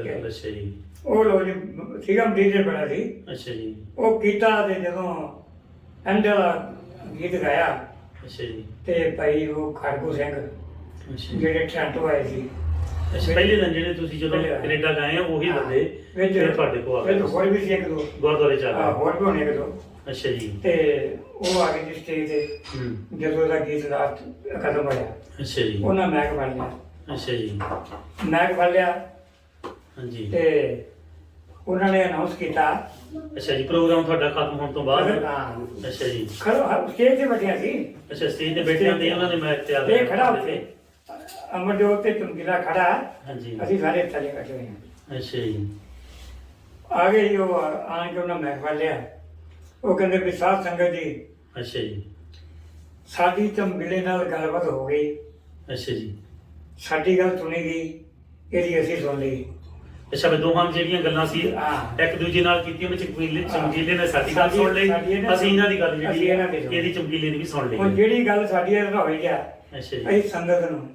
ਅੱਛਾ ਜੀ। ਉਹ ਲੋ ਜੀ ਸੀਗਾ ਮਟੀਰੀਅਲ ਬੜਾ ਸੀ। ਅੱਛਾ ਜੀ। ਉਹ ਕੀਤਾ ਤੇ ਜਦੋਂ ਐਂਡ ਵਾਲਾ ਗੀਤ ਗਾਇਆ ਅੱਛਾ ਜੀ। ਤੇ ਭਾਈ ਉਹ ਖੜਕੂ ਸਿੰਘ ਅੱਛਾ ਜੀ। ਜਿਹੜੇ ਟ੍ਰਾਂਟੋ ਆਏ ਸੀ। ਅੱਛਾ ਪਹਿਲੇ ਦਿਨ ਜਿਹੜੇ ਤੁਸੀਂ ਜਦੋਂ ਪਹਿਲੇ ਦਿਨ। ਕੈਨੇਡਾ ਗਏ ਆ ਉਹੀ ਬੰਦੇ ਵਿੱਚ ਫਿਰ ਤੁਹਾਡੇ ਕੋਲ ਆ ਵਿੱਚ ਗਏ ਹੋਰ ਵੀ ਸੀ ਇੱਕ ਦੋ। ਗੁਰਦੁਆਰੇ ਚ ਆ ਹਾਂ, ਗਏ ਹੋਰ ਵੀ ਹੋਣੇ ਇੱਕ ਦੋ। ਅੱਛਾ ਜੀ। ਤੇ ਉਹ ਆ ਗਏ ਜੀ ਸਟੇਜ ਤੇ। ਹੂੰ। ਜਦੋਂ ਉਹਦਾ ਗੀਤ ਲਾਸਟ ਖਤਮ ਹੋਇਆ। ਅੱਛਾ ਜੀ। ਉਹਨਾਂ ਮੈਕ ਫੜ ਲਿਆ। ਅੱਛਾ ਜੀ। ਮੈਕ ਫੜ ਲਿਆ। ਹਾਂਜੀ। ਤੇ ਉਹਨਾਂ ਨੇ ਅਨਾਉਂਸ ਕੀਤਾ। ਅੱਛਾ ਜੀ ਪ੍ਰੋਗਰਾਮ ਤੁਹਾਡਾ ਖਤਮ ਹੋਣ ਤੋਂ ਬਾਅਦ? ਹਾਂ ਅੱਛਾ ਜੀ। ਖੜੋ ਸਟੇਜ ਤੇ ਬੈਠਿਆ ਸੀ। ਅੱਛਾ ਸਟੇਜ ਤੇ ਬੈਠਿਆਂ ਤੇ ਉਹਨਾਂ ਨੇ ਮੈਚ ਤੇ ਆ ਇਹ ਖੜਾ ਉੱਤੇ ਅਮਰਜੋਤ ਤੇ ਚਮਕੀਲਾ ਖੜਾ ਹਾਂਜੀ। ਅਸੀਂ ਸਾਰੇ ਥੱਲੇ ਬੈਠੇ ਹੋਏ ਹਾਂ। ਅੱਛਾ ਜੀ। ਆ ਗਏ ਜੀ ਉਹ ਆਣ ਕੇ ਉਹਨਾਂ ਮੈਕ ਫੜ ਲਿਆ। ਉਹ ਕਹਿੰਦੇ ਵੀ ਸਾਧ ਸੰਗਤ ਜੀ ਅੱਛਾ ਜੀ। ਸਾਡੀ ਚਮਕੀਲੇ ਨਾਲ ਗੱਲਬਾਤ ਹੋ ਗਈ। ਅੱਛਾ ਜੀ। ਸਾਡੀ ਗੱਲ ਸੁਣੀ ਗਈ ਇਹਦੀ ਅਸੀਂ ਸੁਣ ਲਈ। ਅੱਛਾ ਵੀ ਦੋਹਾਂ ਜਿਹੜੀਆਂ ਗੱਲਾਂ ਸੀ ਹਾਂ। ਇੱਕ ਦੂਜੇ ਨਾਲ ਕੀਤੀਆਂ ਵਿੱਚ ਚਮਕੀਲੇ ਹਾਂ। ਚਮਕੀਲੇ ਨੇ ਸਾਡੀ ਗੱਲ ਸਾਡੀ- ਸੁਣ ਲਈ ਸਾਡੀ ਇਹਨਾਂ ਅਸੀਂ ਇਹਨਾਂ ਦੀ ਗੱਲ ਅਸੀਂ ਜਿਹੜੀ ਇਹਨਾਂ ਹੈ ਦੀ ਸੁਣ। ਇਹਦੀ ਚਮਕੀਲੇ ਦੀ ਵੀ ਸੁਣ ਲਈ ਹੁਣ ਜਿਹੜੀ ਗੱਲ ਸਾਡੀ ਇਹ ਹੋਈ ਆ ਅੱਛਾ ਜੀ ਅਸੀਂ ਸੰਗਤ ਨੂੰ।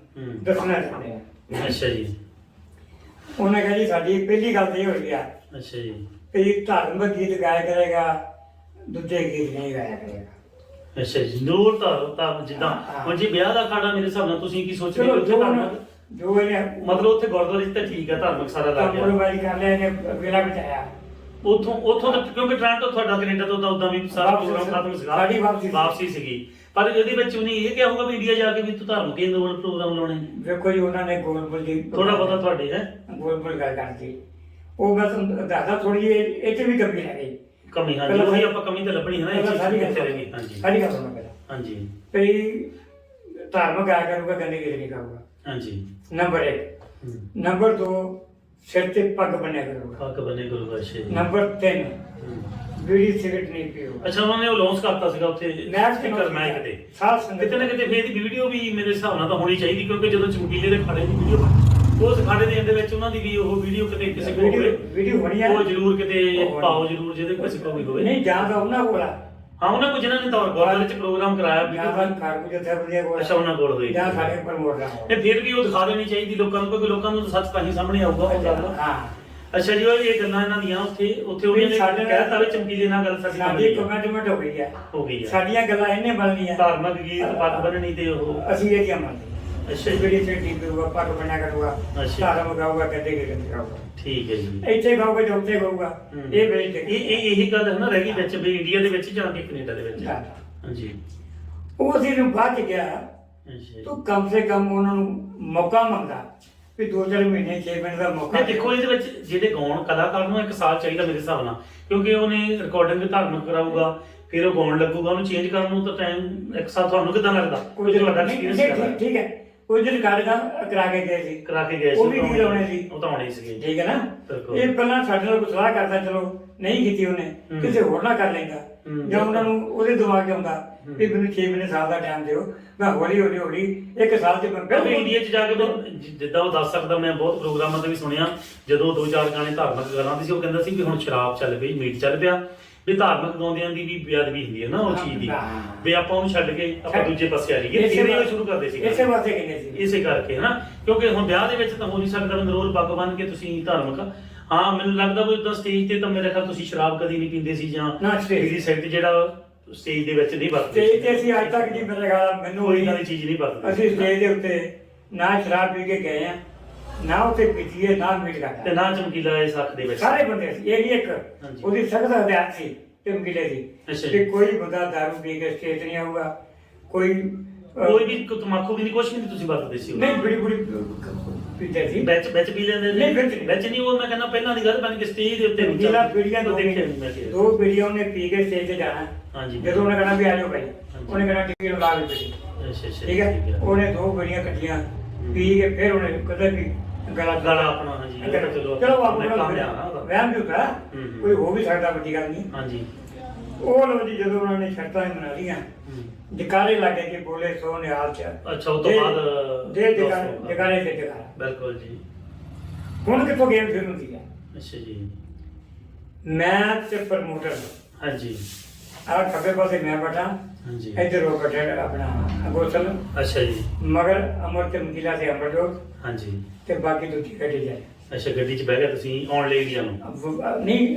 ਦੱਸਣਾ ਚਾਹੁੰਦੇ ਹਾਂ ਅੱਛਾ ਜੀ ਉਹਨੇ ਕਿਹਾ ਜੀ ਸਾਡੀ ਪਹਿਲੀ ਗੱਲ ਤੇ ਇਹ ਹੋਈ ਆ ਅੱਛਾ ਜੀ ਕਿ ਧਾਰਮਿਕ ਗੀਤ ਗਾਇਆ ਕਰੇਗਾ ਦੂਜੇ ਗੀਤ ਨਹੀਂ ਗਾਇਆ ਕਰੇਗਾ ਅੱਛਾ ਜੀ ਨੂਰ ਤਾਂ ਤਾਂ ਜਿੱਦਾਂ ਹਾਂ। ਹੁਣ ਜੀ ਵਿਆਹ ਦਾ ਖਾਣਾ ਮੇਰੇ ਹਿਸਾਬ ਨਾਲ ਤੁਸੀਂ ਕੀ ਸੋਚਦੇ ਚਲੋ ਹੋ ਉੱਥੇ ਜੋ ਜੋ ਇਹਨੇ ਮਤਲਬ ਉੱਥੇ ਗੁਰਦੁਆਰੇ 'ਚ ਤਾਂ ਠੀਕ ਹੈ ਧਾਰਮਿਕ ਸਾਰਾ ਲੱਗ ਗਿਆ। ਕੰਪਰੋਮਾਈਜ਼ ਕਰ ਲਿਆ ਇਹਨੇ ਵੇਲਾ ਬਚਾਇਆ ਉਥੋਂ ਉਥੋਂ ਤਾਂ ਕਿਉਂਕਿ ਟ੍ਰਾਂਟੋ ਤੁਹਾਡਾ ਕੈਨੇਡਾ ਤੋਂ ਤਾਂ ਉਦਾਂ ਵੀ ਸਾਰਾ ਵਾਪਸੀ ਪ੍ਰੋਗਰਾਮ ਖਤਮ ਸੀਗਾ। ਸਾਡੀ ਵਾਪਸੀ ਸੀ। ਵਾਪਸੀ ਸੀਗੀ। ਪਰ ਇਹਦੇ ਵਿੱਚ ਉਹਨੇ ਇਹ ਕਿਹਾ ਹੋਊਗਾ ਵੀ ਇੰਡੀਆ ਜਾ ਕੇ ਵੀ ਤੂੰ ਧਾਰਮਿਕ ਵੱਲ ਪ੍ਰੋਗਰਾਮ ਲਾਉਣੇ ਵੇਖੋ ਜੀ ਉਹਨਾਂ ਨੇ ਗੋਲਬਲ ਦੀ ਥੋੜਾ ਬਹੁਤਾ ਤੁਹਾਡੇ ਹੈ। ਗੋਲਬਲ ਗੱਲ ਕਰਤੀ। ਉਹ ਬਸ ਦਾਦਾ ਥੋੜੀ ਇਹ ਤੇ ਵੀ ਕਮੀ ਰਹਿ ਗਈ ਕਮੀ ਹਾਂਜੀ। ਪਹਿਲਾਂ ਉਹੀ ਆਪਾਂ ਕਮੀ ਤਾਂ ਲੱਭਣੀ ਹੈ ਨਾ ਇਹ ਪਹਿਲਾਂ ਚੀਜ਼ ਸਾਰੀ ਕਿੱਥੇ ਰਹਿ ਗਈ ਹਾਂਜੀ। ਸਾਰੀ ਗੱਲ ਸੁਣੋ ਪਹਿਲਾਂ। ਹਾਂਜੀ। ਭਈ ਧਾਰਮਿਕ ਆਇਆ ਕਰੂਗਾ ਗੰਦੇ ਨਹੀਂ ਗਾਊਗਾ ਹਾਂਜੀ। ਨੰਬਰ 1 ਹੂੰ। ਨੰਬਰ 2 ਸਿਰ ਤੇ ਪੱਗ ਬੰਨਿਆ ਕਰੂਗਾ ਹੱਕ ਬਨੇ ਗੁਰੂ ਬਾਸ਼ੇ ਨੰਬਰ 3 ਬੀੜੀ ਸਿਗਰਟ ਨਹੀਂ ਪੀਊਗਾ ਅੱਛਾ ਉਹਨਾਂ ਨੇ ਉਹ ਲਾਂਚ ਕਰਤਾ ਸੀਗਾ ਉੱਥੇ। ਮੈਚ ਸਪੀਕਰ ਮੈਂ ਕਿਤੇ। ਸਾਧ ਸੰਗਤ ਕਿਤੇ ਨਾ ਕਿਤੇ ਫੇਰ ਦੀ ਵੀਡੀਓ ਵੀ ਮੇਰੇ ਹਿਸਾਬ ਨਾਲ ਤਾਂ ਹੋਣੀ ਚਾਹੀਦੀ ਕਿਉਂਕਿ ਜਦੋਂ ਚਮਕੀਲੇ ਦੇ ਖਾੜੇ ਦੀ ਵੀਡੀਓ ਉਸ ਖਾੜੇ ਦੇ ਅੰਦਰ ਵਿੱਚ ਉਹਨਾਂ ਦੀ ਵੀ ਉਹ ਵੀਡੀਓ ਕਿਤੇ ਕਿਸੇ ਕੋਲ ਵੀਡੀਓ ਹੋਵੇ। ਵੀਡੀਓ ਬਣੀ ਆ। ਉਹ ਜ਼ਰੂਰ ਕਿਤੇ। ਪਾਓ ਜ਼ਰੂਰ ਜਿਹਦੇ ਕਿਸੇ ਕੋਲ ਵੀ ਹੋਵੇ। ਨਹੀਂ ਜਾਂ ਤਾਂ ਉਹਨਾਂ ਕੋਲ ਆ। ਹਾਂ ਉਹਨਾਂ ਕੋਲ ਜਿਨ੍ਹਾਂ ਨੇ ਤੌਰ ਗੁਰਦੁਆਰੇ ਚ ਪ੍ਰੋਗਰਾਮ ਕਰਾਇਆ ਜਾਂ ਵੀਡੀਓ ਤਾਂ ਕਾਰਕੂ ਜਥੇ ਬੰਦੇ ਕੋਲ ਅੱਛਾ ਉਹਨਾਂ ਕੋਲ ਹੋਈ। ਜਾਂ ਸਾਡੇ ਪ੍ਰਮੋਟਰ ਕੋਲ ਤੇ ਫਿਰ ਵੀ ਉਹ ਦਿਖਾ ਦੇਣੀ ਚਾਹੀਦੀ ਲੋਕਾਂ ਨੂੰ ਕਿਉਂਕਿ ਲੋਕਾਂ ਨੂੰ ਤਾਂ ਸੱਚ ਤਾਂ ਹੀ ਸਾਹਮਣੇ ਆਊਗਾ ਉਹ ਗੱਲ। ਹਾਂ। ਅੱਛਾ ਜੀ ਉਹ ਇਹ ਗੱਲਾਂ ਇਹਨਾਂ ਦੀਆਂ ਉੱਥੇ ਉੱਥੇ ਵੀ ਉਹਨੇ ਕਹਿਤਾ ਵੀ ਚਮਕੀਲੇ ਨਾਲ ਗੱਲ ਸਾਡੀ ਸਾਡੀ। ਕਮੈਂਟਮੈਂਟ ਹੋ ਗਈ ਹੈ ਹੋ ਗਈ ਆ। ਸਾਡੀਆਂ ਗੱਲਾਂ ਇਹਨੇ ਬਣਨੀਆਂ। ਧਾਰਮਿਕ ਗੀਤ ਪੱਗ ਬੰਨਣੀ ਤੇ ਉਹ ਅਸੀਂ ਇਹ ਕੀ ਮੰਨਦੇ ਅੱਛਾ ਜੀ। ਜਿਹੜੀ ਤੇ ਟੀ ਪੀਊਗਾ ਪੱਗ ਬੰਨਿਆ ਕਰੂਗਾ ਅੱਛਾ। ਧਾਰਮ ਗਾਊਗਾ ਕਦੇ ਕਿ ਕਦੇ ਠੀਕ ਹੈ ਜੀ। ਇੱਥੇ ਗਾਊਗਾ ਜਾਂ ਉੱਥੇ ਗਾਊਗਾ ਹੂੰ। ਇਹ ਵੇਚ ਇਹ ਇਹ ਇਹੀ ਗੱਲ ਹੈ ਨਾ ਰਹਿ ਗਈ ਵਿੱਚ ਵੀ ਇੰਡੀਆ ਦੇ ਵਿੱਚ ਜਾਂ ਕਿ ਕੈਨੇਡਾ ਦੇ ਵਿੱਚ? ਹਾਂ। ਹਾਂਜੀ। ਉਹ ਸੀ ਨੂੰ ਬਾਅਦ ਚ ਗਿਆ। ਅੱਛਾ ਜੀ। ਤੂੰ ਕਮ ਸੇ ਕਮ ਉਹਨਾਂ ਨੂੰ ਮੌਕਾ ਮੰਗਦਾ ਵੀ ਦੋ ਚਾਰ ਮਹੀਨੇ 6 ਮਹੀਨੇ ਦਾ ਮੌਕਾ ਨਹੀਂ ਦੇਖੋ ਇਹਦੇ ਵਿੱਚ ਜਿਹੜੇ ਗਾਉਣ ਕਲਾਕਾਰ ਨੂੰ ਇੱਕ ਸਾਲ ਚਾਹੀਦਾ ਮੇਰੇ ਹਿਸਾਬ ਨਾਲ। ਕਿਉਂਕਿ ਉਹਨੇ ਰਿਕਾਰਡਿੰਗ ਧਾਰਮਿਕ ਕਰਾਊਗਾ ਫਿਰ ਉਹ ਗਾਉਣ ਲੱਗੂਗਾ ਉਹਨੂੰ ਚੇਂਜ ਕਰਨ ਨੂੰ ਤਾਂ ਟਾਈਮ ਇੱਕ ਸਾਲ ਤੁਹਾਨੂੰ ਕਿਦਾਂ ਲੱਗਦਾ? ਕੋਈ ਤੁਹਾਡਾ ਨਹੀਂ, ਠੀਕ ਹੈ। ਕੁਝ ਰਿਕਾਰਡ ਦਾ ਕਰਾ ਕੇ ਗਏ ਸੀ। ਕਰਾ ਕੇ ਗਏ ਸੀ ਉਹ ਵੀ ਕੀ ਲਾਉਣੇ ਸੀ। ਉਹ ਤਾਂ ਆਉਣੇ ਸੀਗੇ ਠੀਕ ਹੈ ਨਾ? ਬਿਲਕੁਲ। ਇਹ ਪਹਿਲਾਂ ਸਾਡੇ ਨਾਲ ਕੋਈ ਸਲਾਹ ਕਰਦਾ ਚਲੋ ਨਹੀਂ ਕੀਤੀ ਉਹਨੇ ਹੂੰ। ਕਿਸੇ ਹੋਰ ਨਾਲ ਕਰ ਲੈਂਦਾ। ਹੂੰ। ਜਾਂ ਉਹਨਾਂ ਨੂੰ ਉਹਦੇ ਦਿਮਾਗ 'ਚ ਆਉਂਦਾ ਵੀ ਮੈਨੂੰ 6 ਮਹੀਨੇ ਸਾਲ ਦਾ ਟਾਈਮ ਦਿਓ ਮੈਂ ਹੌਲੀ ਹੌਲੀ ਹੌਲੀ ਇੱਕ ਸਾਲ 'ਚ ਮੈਂ ਕਿਉਂਕਿ ਇੰਡੀਆ 'ਚ ਜਾ ਕੇ ਤਾਂ ਜਿ- ਜਿੱਦਾਂ ਉਹ ਦੱਸ ਸਕਦਾ ਮੈਂ ਬਹੁਤ ਪ੍ਰੋਗਰਾਮਾਂ ਤੇ ਵੀ ਸੁਣਿਆ ਜਦੋਂ ਦੋ ਚਾਰ ਗਾਣੇ ਧਾਰਮਿਕ ਗੱਲਾਂ ਦੀ ਸੀ ਉਹ ਕਹਿੰਦਾ ਸੀ ਵੀ ਹੁਣ ਸ਼ਰਾਬ ਚੱਲ ਪਈ ਮੀਟ ਚੱਲ ਪਿਆ। ਵੀ ਧਾਰਮਿਕ ਗਾਉਂਦਿਆਂ ਦੀ ਵੀ ਬੇਅਦਬੀ ਹੁੰਦੀ ਹੈ ਨਾ ਉਹ ਚੀਜ਼ ਦੀ। ਹਾਂ। ਵੀ ਆਪਾਂ ਉਹਨੂੰ ਛੱਡ ਕੇ ਆਪਾਂ ਦੂਜੇ ਪਾਸੇ ਆ ਜਾਈਏ। ਇਸੇ ਫਿਰ ਇਹ ਸ਼ੁਰੂ ਕਰਦੇ ਸੀ ਇਸੇ ਵਾਸਤੇ ਕਹਿੰਦੇ ਸੀ ਇਸੇ ਕਰਕੇ ਹਨਾ? ਕਿਉਂਕਿ ਹੁਣ ਵਿਆਹ ਦੇ ਵਿੱਚ ਤਾਂ ਹੋ ਨਹੀਂ ਸਕਦਾ ਨਰੋਲ ਪੱਗ ਬੰਨ ਕੇ ਤੁਸੀਂ ਧਾਰਮਿਕ। ਹਾਂ ਮੈਨੂੰ ਲੱਗਦਾ ਵੀ ਉਦਾਂ ਸਟੇਜ ਤੇ ਤਾਂ ਮੇਰੇ ਖਿਆਲ ਤੁਸੀਂ ਸ਼ਰਾਬ ਕਦੀ ਨਹੀਂ ਪੀਂਦੇ ਸੀ ਜਾਂ ਨਾ, ਤੇ। ਜਿਹੜਾ ਸਟੇਜ ਦੇ ਵਿੱਚ ਨਹੀਂ ਵਰਤਦੇ ਤੇ ਤੇ ਅਸੀਂ ਅੱਜ ਤੱਕ ਜੀ ਮੇਰੇ ਖਿਆਲ ਮੈਨੂੰ ਕੋਈ ਇਦਾਂ ਦੀ ਚੀਜ਼ ਨਹੀਂ ਵਰਤਦੇ। ਅਸੀਂ ਸਟੇਜ ਦੇ ਉੱਤੇ ਨਾ ਸ਼ਰਾਬ ਪੀ ਕੇ ਗਏ ਆ। ਨਾ ਉੱਥੇ ਪੀਤੀ ਹੈ ਨਾ ਮੀਟ ਤੇ ਨਾ ਚਮਕੀਲਾ ਇਸ ਹੱਕ ਦੇ ਵਿੱਚ। ਸਾਰੇ ਬੰਦੇ ਸੀ। ਇਹ ਨਹੀਂ ਇੱਕ ਹਾਂਜੀ। ਉਹਦੀ ਸਖਤ ਹਦਾਇਤ ਸੀ ਚਮਕੀਲੇ ਦੀ। ਜੀ। ਕਿ ਕੋਈ ਬੰਦਾ ਦਾਰੂ ਪੀ ਕੇ ਸਟੇਜ ਨਹੀਂ ਆਊਗਾ ਕੋਈ ਅਹ, ਕੋਈ ਵੀ ਕੋਈ ਤਮਾਕੂ ਵੀ ਨਹੀਂ ਕੁਛ ਵੀ ਨਹੀਂ ਤੁਸੀਂ ਵਰਤਦੇ ਸੀ ਉਦੋਂ। ਨਹੀਂ ਬੜੀ ਬੜੀ ਪੀਤੇ ਸੀ। ਵਿੱਚ ਵਿੱਚ ਪੀ ਲੈਂਦੇ ਨਹੀਂ, ਵਿੱਚ ਨਹੀਂ। ਵਿੱਚ ਨਹੀਂ ਉਹ ਮੈਂ ਕਹਿੰਦਾ ਪਹਿਲਾਂ ਦੀ ਗੱਲ ਬਣ ਕੇ ਸਟੇਜ ਦੇ ਉੱਤੇ ਚਮਕੀਲਾ। ਪੀੜੀਆਂ ਦੋ ਦੇਖਿਆ ਨਹੀਂ ਮੈਂ ਕਿਹਾ। ਦੋ ਪੀੜੀਆਂ ਉਹਨੇ ਪੀ ਕੇ ਸਟੇਜ ਤੇ ਜਾਣਾ। ਹਾਂਜੀ। ਜਦੋਂ ਉਹਨੇ ਕਹਿਣਾ ਵੀ ਆ ਜਾਓ ਭਾਈ ਉਹਨੇ ਕਹਿਣਾ ਟਿੱਕੀ ਲਾ ਦੇ ਪੀੜੀ ਅੱਛਾ ਅੱਛਾ। ਠੀਕ ਹੈ? ਉਹਨੇ ਦੋ ਪੀੜੀਆਂ ਕੱਟੀਆਂ ਪੀ ਕੇ ਫਿਰ ਉਹਨੇ ਕਦੇ ਵੀ ਗਲਾ ਗਲਾ ਆਪਣਾ ਹਾਂਜੀ। ਉਹ ਤਾਂ ਚਲੋ ਚਲੋ ਆਪਣਾ ਕੰਮ ਨਾ ਉਹਦਾ। ਵਹਿਮ ਜੁਤਾ ਹੂੰ, ਹੂੰ। ਕੋਈ ਹੋ ਵੀ ਸਕਦਾ ਵੱਡੀ ਗੱਲ ਨਹੀਂ। ਹਾਂਜੀ। ਉਹ ਲੋ ਜੀ ਜਦੋਂ ਉਹਨਾਂ ਨੇ ਸ਼ਰਤਾਂ ਹੀ ਬਣਾ ਲਈਆਂ ਹੂੰ। ਜਕਾਰੇ ਲੱਗੇ ਕਿ ਬੋਲੇ ਸੋ ਨਿਹਾਲ ਚ ਅੱਛਾ ਉਹ ਤੋਂ ਦੇ- ਬਾਅਦ ਦੇ ਜਕਾਰੇ ਜਕਾਰੇ ਤੇ ਜਕਾਰਾ। ਬਿਲਕੁਲ ਜੀ। ਹੁਣ ਕਿੱਥੋਂ ਗੇਮ ਸ਼ੁਰੂ ਹੁੰਦੀ ਹੈ ਅੱਛਾ ਜੀ। ਮੈਂ ਤੇ ਪ੍ਰਮੋਟਰ ਹਾਂਜੀ। ਆ ਖੱਬੇ ਪਾਸੇ ਮੈਂ ਬੈਠਾ। ਹਾਂਜੀ। ਇੱਧਰ ਉਹ ਬੈਠਾ ਆਪਣਾ ਗੋਸਲ ਅੱਛਾ ਜੀ। ਮਗਰ ਅਮਰ ਤੇ ਮਕੀਲਾ ਤੇ ਅਮਰਜੋਤ ਹਾਂਜੀ। ਤੇ ਬਾਕੀ ਦੂਜੀ ਗੱਡੀ ਜਾਏ। ਅੱਛਾ ਗੱਡੀ 'ਚ ਬਹਿ ਗਿਆ ਤੁਸੀਂ ਆਉਣ ਲਈ ਨੂੰ ਅਬ- ਨਹੀਂ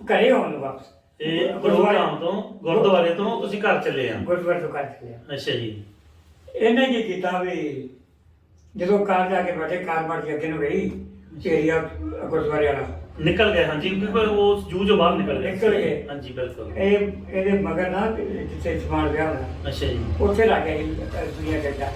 ਘਰੇ ਆਉਣ ਨੂੰ ਵਾਪਸ। ਤੇ ਪ੍ਰੋਗਰਾਮ ਤੋਂ ਗੁਰਦੁਆਰੇ ਤੋਂ ਤੁਸੀਂ ਘਰ ਚੱਲੇ ਆ? ਗੁਰਦੁਆਰੇ ਤੋਂ ਕਰ ਚਲਿਆ ਅੱਛਾ ਜੀ। ਇਹਨੇ ਕੀ ਕੀਤਾ ਵੀ ਜਦੋਂ ਕਾਰ ਜਾ ਕੇ ਬੈਠੇ ਕਾਰ ਮਾਰ ਕੇ ਅੱਗੇ ਨੂੰ ਗਈ ਏਰੀਆ ਗੁਰਦੁਆਰੇ ਵਾਲਾ। ਨਿਕਲ ਗਏ ਹਾਂਜੀ ਕਿਉਂਕਿ ਉਹ ਜੂ ਜੋ ਬਾਹਰ ਨਿਕਲ ਗਏ। ਨਿਕਲ ਗਏ। ਹਾਂਜੀ ਬਿਲਕੁਲ। ਇਹ ਇਹਦੇ ਮਗਰ ਨਾ ਜਿੱਥੇ ਸਮਾਨ ਪਿਆ ਹੋਣਾ। ਅੱਛਾ ਜੀ। ਉੱਥੇ ਲੱਗ ਗਿਆ ਦੁਨੀਆ ਚੱਡਾ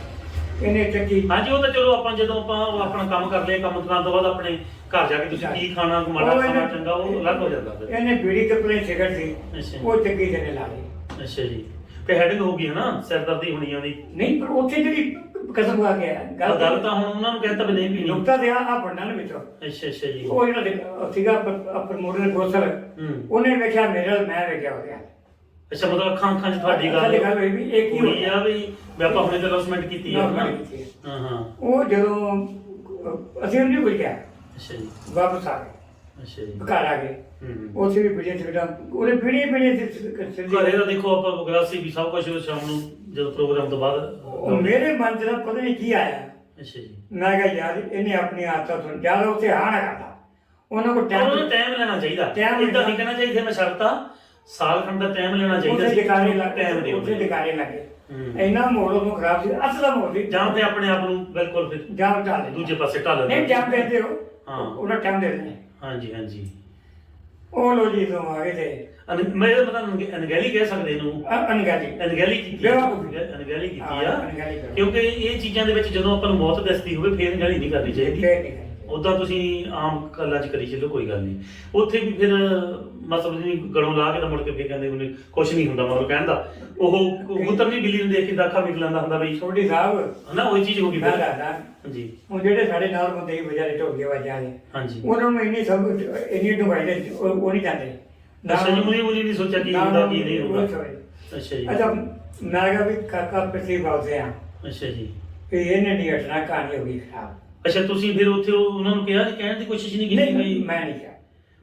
ਇਹਨੇ ਚੱਕੀ। ਹਾਂਜੀ ਉਹ ਤਾਂ ਚਲੋ ਆਪਾਂ ਜਦੋਂ ਆਪਾਂ ਆਪਣਾ ਕੰਮ ਕਰ ਲਿਆ ਕੰਮ ਕਰਨ ਤੋਂ ਬਾਅਦ ਆਪਣੇ ਘਰ ਜਾ ਕੇ ਤੁਸੀਂ ਕੀ ਖਾਣਾ ਮਾੜਾ ਉਹ ਖਾਣਾ ਇਹਨੇ- ਚੰਗਾ ਉਹ ਅਲੱਗ ਹੋ ਜਾਂਦਾ ਫਿਰ। ਇਹਨੇ ਬੀੜੀ ਤੇ ਪਲੇ ਸਿਗਰਟ ਸੀ। ਅੱਛਾ। ਉਹ ਚੱਕੀ ਤੇ ਨੇ ਲਾ ਲਈ। ਅੱਛਾ ਜੀ। ਤੇ ਹੈਡਿੰਗ ਹੋ ਗਈ ਹੈ ਨਾ ਸਿਰ ਦਰਦੀ ਹੋਣੀ ਉਹਦੀ। ਨਹੀਂ ਪਰ ਉੱਥੇ ਜਿਹੜੀ ਕਸਮ ਆ ਗਿਆ ਗੱਲ ਗੱਲ ਤਾਂ ਹੁਣ ਉਹਨਾਂ ਨੂੰ ਕਹਿੰਦਾ ਵੀ ਨਹੀਂ ਨੁਕਤਾ ਤੇ ਆ ਆ ਪੜਨਾ ਨੇ ਵਿੱਚੋਂ। ਅੱਛਾ ਅੱਛਾ ਜੀ। ਉਹ ਜਿਹੜਾ ਦੇ- ਸੀਗਾ ਪ੍ਰਮੋਟਰ ਗੋਸਲ ਹੂੰ। ਉਹਨੇ ਵੇਖਿਆ ਮੇਰੇ ਨਾਲ ਮੈਂ ਵੇਖਿਆ ਹੋ ਗਿਆ ਅੱਛਾ ਮਤਲਬ ਅੱਖਾਂ ਅੱਖਾਂ 'ਚ ਤੁਹਾਡੀ ਗੱਲ ਗੱਲ ਹੋਈ ਵੀ ਇਹ ਕੀ ਹੋ ਹੋਈ ਆ ਵੀ ਵੀ ਆਪਾਂ ਹੁਣੇ ਤਾਂ ਅਨਾਉਂਸਮੈਂਟ ਕੀਤੀ ਆ ਨਾ ਹੈ। ਹਾਂ। ਉਹ ਜਦੋਂ ਅਹ, ਅਸੀਂ ਉਹਨੂੰ ਕਿਹਾ ਅੱਛਾ ਜੀ। ਵਾਪਸ ਆ ਗਏ। ਅੱਛਾ ਜੀ। ਘਰ ਆ ਗਏ। ਹੂੰ ਉੱਥੇ ਵੀ ਬੀੜੀਆਂ ਸਿਗਰਟਾਂ ਉਹਨੇ ਬੀੜੀਆਂ ਬੀੜੀਆਂ ਘਰੇ ਤਾਂ ਦੇਖੋ ਆਪਾਂ ਗਲਾਸੀ ਵੀ ਸਭ ਕੁਝ ਸ਼ਾਮ ਨੂੰ ਜਦੋਂ ਪ੍ਰੋਗਰਾਮ ਤੋਂ ਬਾਅਦ ਉਹ ਮੇਰੇ ਮਨ 'ਚ ਨਾ ਪਤਾ ਨਹੀਂ ਕੀ ਆਇਆ। ਅੱਛਾ ਜੀ। ਮੈਂ ਕਿਹਾ ਯਾਰ ਇਹਨੇ ਆਪਣੀ ਆਦਤਾਂ ਤੋਂ ਜ਼ਿਆਦਾ ਉੱਥੇ ਹਾਂ ਨਾ ਕਰਦਾ ਉਹਨਾਂ ਕੋਲ ਉਹਨਾਂ ਨੂੰ ਟਾਈਮ ਟਾਈਮ ਲੈਣਾ ਚਾਹੀਦਾ। Time ਇਦਾਂ ਨਹੀਂ। ਕਹਿਣਾ ਚਾਹੀਦਾ ਮੈਂ ਸ਼ਰਤਾ ਸਾਲ ਖੰਡ ਦਾ ਟਾਈਮ ਲੈਣਾ ਚਾਹੀਦਾ ਉੱਥੇ ਲੱਗੇ ਟਾਈਮ ਦਿਓ ਉੱਥੇ ਟਿਕਾਣੇ ਲੱਗੇ। ਹੂੰ। ਇੰਨਾ ਮੋੜ ਉਹਨੂੰ ਖਰਾਬ ਸੀ ਅਸਲਾ ਮੋੜ ਸੀ। ਜਾਂ ਤੇ ਆਪਣੇ ਆਪ ਨੂੰ ਬਿਲਕੁਲ ਫਿਰ ਜਾਂ ਦੇ। ਦੂਜੇ ਪਾਸੇ ਢਾਲ ਨਹੀਂ ਟਾਈਮ ਦੇ ਦਿਓ। ਹਾਂ। ਉਹਨਾਂ ਟਾਈਮ ਦੇ ਦੇਣੇ ਹਾਂਜੀ ਹਾਂਜੀ। ਉਹ ਲੋ ਜੀ ਤੋਂ ਆ ਗਏ ਤੇ ਅਨ- ਮੈਂ ਇਹ ਪਤਾ ਨਹੀਂ ਅਨਗੈਲੀ ਕਹਿ ਸਕਦੇ ਇਹਨੂੰ ਅ- ਅਨਗਾਲੀ ਅਨਗੈਲੀ ਕੀਤੀ ਆ। ਅਨਗੈਲੀ ਕੀਤੀ ਹਾਂ, ਆ ਅਣਗਹਿਲੀ ਕਰੋ। ਕਿਉਂਕਿ ਇਹ ਚੀਜ਼ਾਂ ਦੇ ਵਿੱਚ ਜਦੋਂ ਆਪਾਂ ਨੂੰ ਮੌਤ ਦੱਸਦੀ ਹੋਵੇ ਫੇਰ ਅਨਗੈਲੀ ਨਹੀਂ ਕਰਨੀ ਚਾਹੀਦੀ ਫੇਰ ਨਹੀਂ ਕਰਨੀ। ਉਦਾਂ ਤੁਸੀਂ ਆਮ ਗੱਲਾਂ 'ਚ ਕਰੀ ਚੱਲੋ ਕੋਈ ਗੱਲ ਨਹੀਂ। ਉੱਥੇ ਵੀ ਫਿਰ ਮਤਲਬ ਨਹੀਂ ਗਲੋਂ ਲਾ ਕੇ ਤਾਂ ਮੁੜ ਕੇ ਫੇਰ ਕਹਿੰਦੇ ਉਹਨੇ ਕੁਝ ਨਹੀਂ ਹੁੰਦਾ ਮਤਲਬ ਕਹਿੰਦਾ ਉਹ ਕਬੂਤਰ ਨਹੀਂ ਬਿੱਲੀ ਨੂੰ ਦੇਖ ਕੇ ਦਾਖਾ ਨਿਕਲਦਾ ਹੁੰਦਾ ਬਈ। ਛੋਟੀ ਸਾਹਿਬ। ਹਨਾ ਉਹੀ ਚੀਜ਼ ਹੋ ਗਈ ਮੈਂ ਫਿਰ ਦੱਸਦਾ ਉਹ ਜਿਹੜੇ ਸਾਡੇ ਨਾਲ ਬੰਦੇ ਹੀ ਵਿਚਾਰੇ ਢੋਗੇ ਵਜਾ ਨੇ ਹਾਂਜੀ। ਉਹਨਾਂ ਨੂੰ ਇੰਨੀ ਸਭ ਇੰਨੀ ਡੁਬਾਈ ਦੇ ਉਹ ਉਹ ਨਹੀਂ ਜਾਂਦੇ। ਅੱਛਾ ਜੀ ਮੁਨੀ ਮੁਨੀ ਨਹੀਂ ਸੋਚਿਆ ਕੀ ਹੁੰਦਾ ਕੀ ਨਹੀਂ ਹੁੰਦਾ। ਅੱਛਾ ਜੀ। ਅੱਛਾ ਮੈਂ ਕਿਹਾ ਵੀ ਕਾਕਾ ਪਿਛਲੀ ਬਾਲਦੇ ਆ। ਅੱਛਾ ਜੀ। ਵੀ ਇਹਨੇ ਨਹੀਂ ਹਟਣਾ ਕਹਾਣੀ ਹੋ ਗਈ ਖਰਾਬ। ਅੱਛਾ ਤੁਸੀਂ ਫਿਰ ਉੱਥੇ ਉਹ- ਉਹਨਾਂ ਨੂੰ ਕਿਹਾ ਕਹਿਣ ਦੀ ਕੋਸ਼ਿਸ਼ ਨਹੀਂ ਕੀਤੀ ਨਹੀਂ ਬਈ ਮੈਂ ਨਹੀਂ ਕਿਹਾ।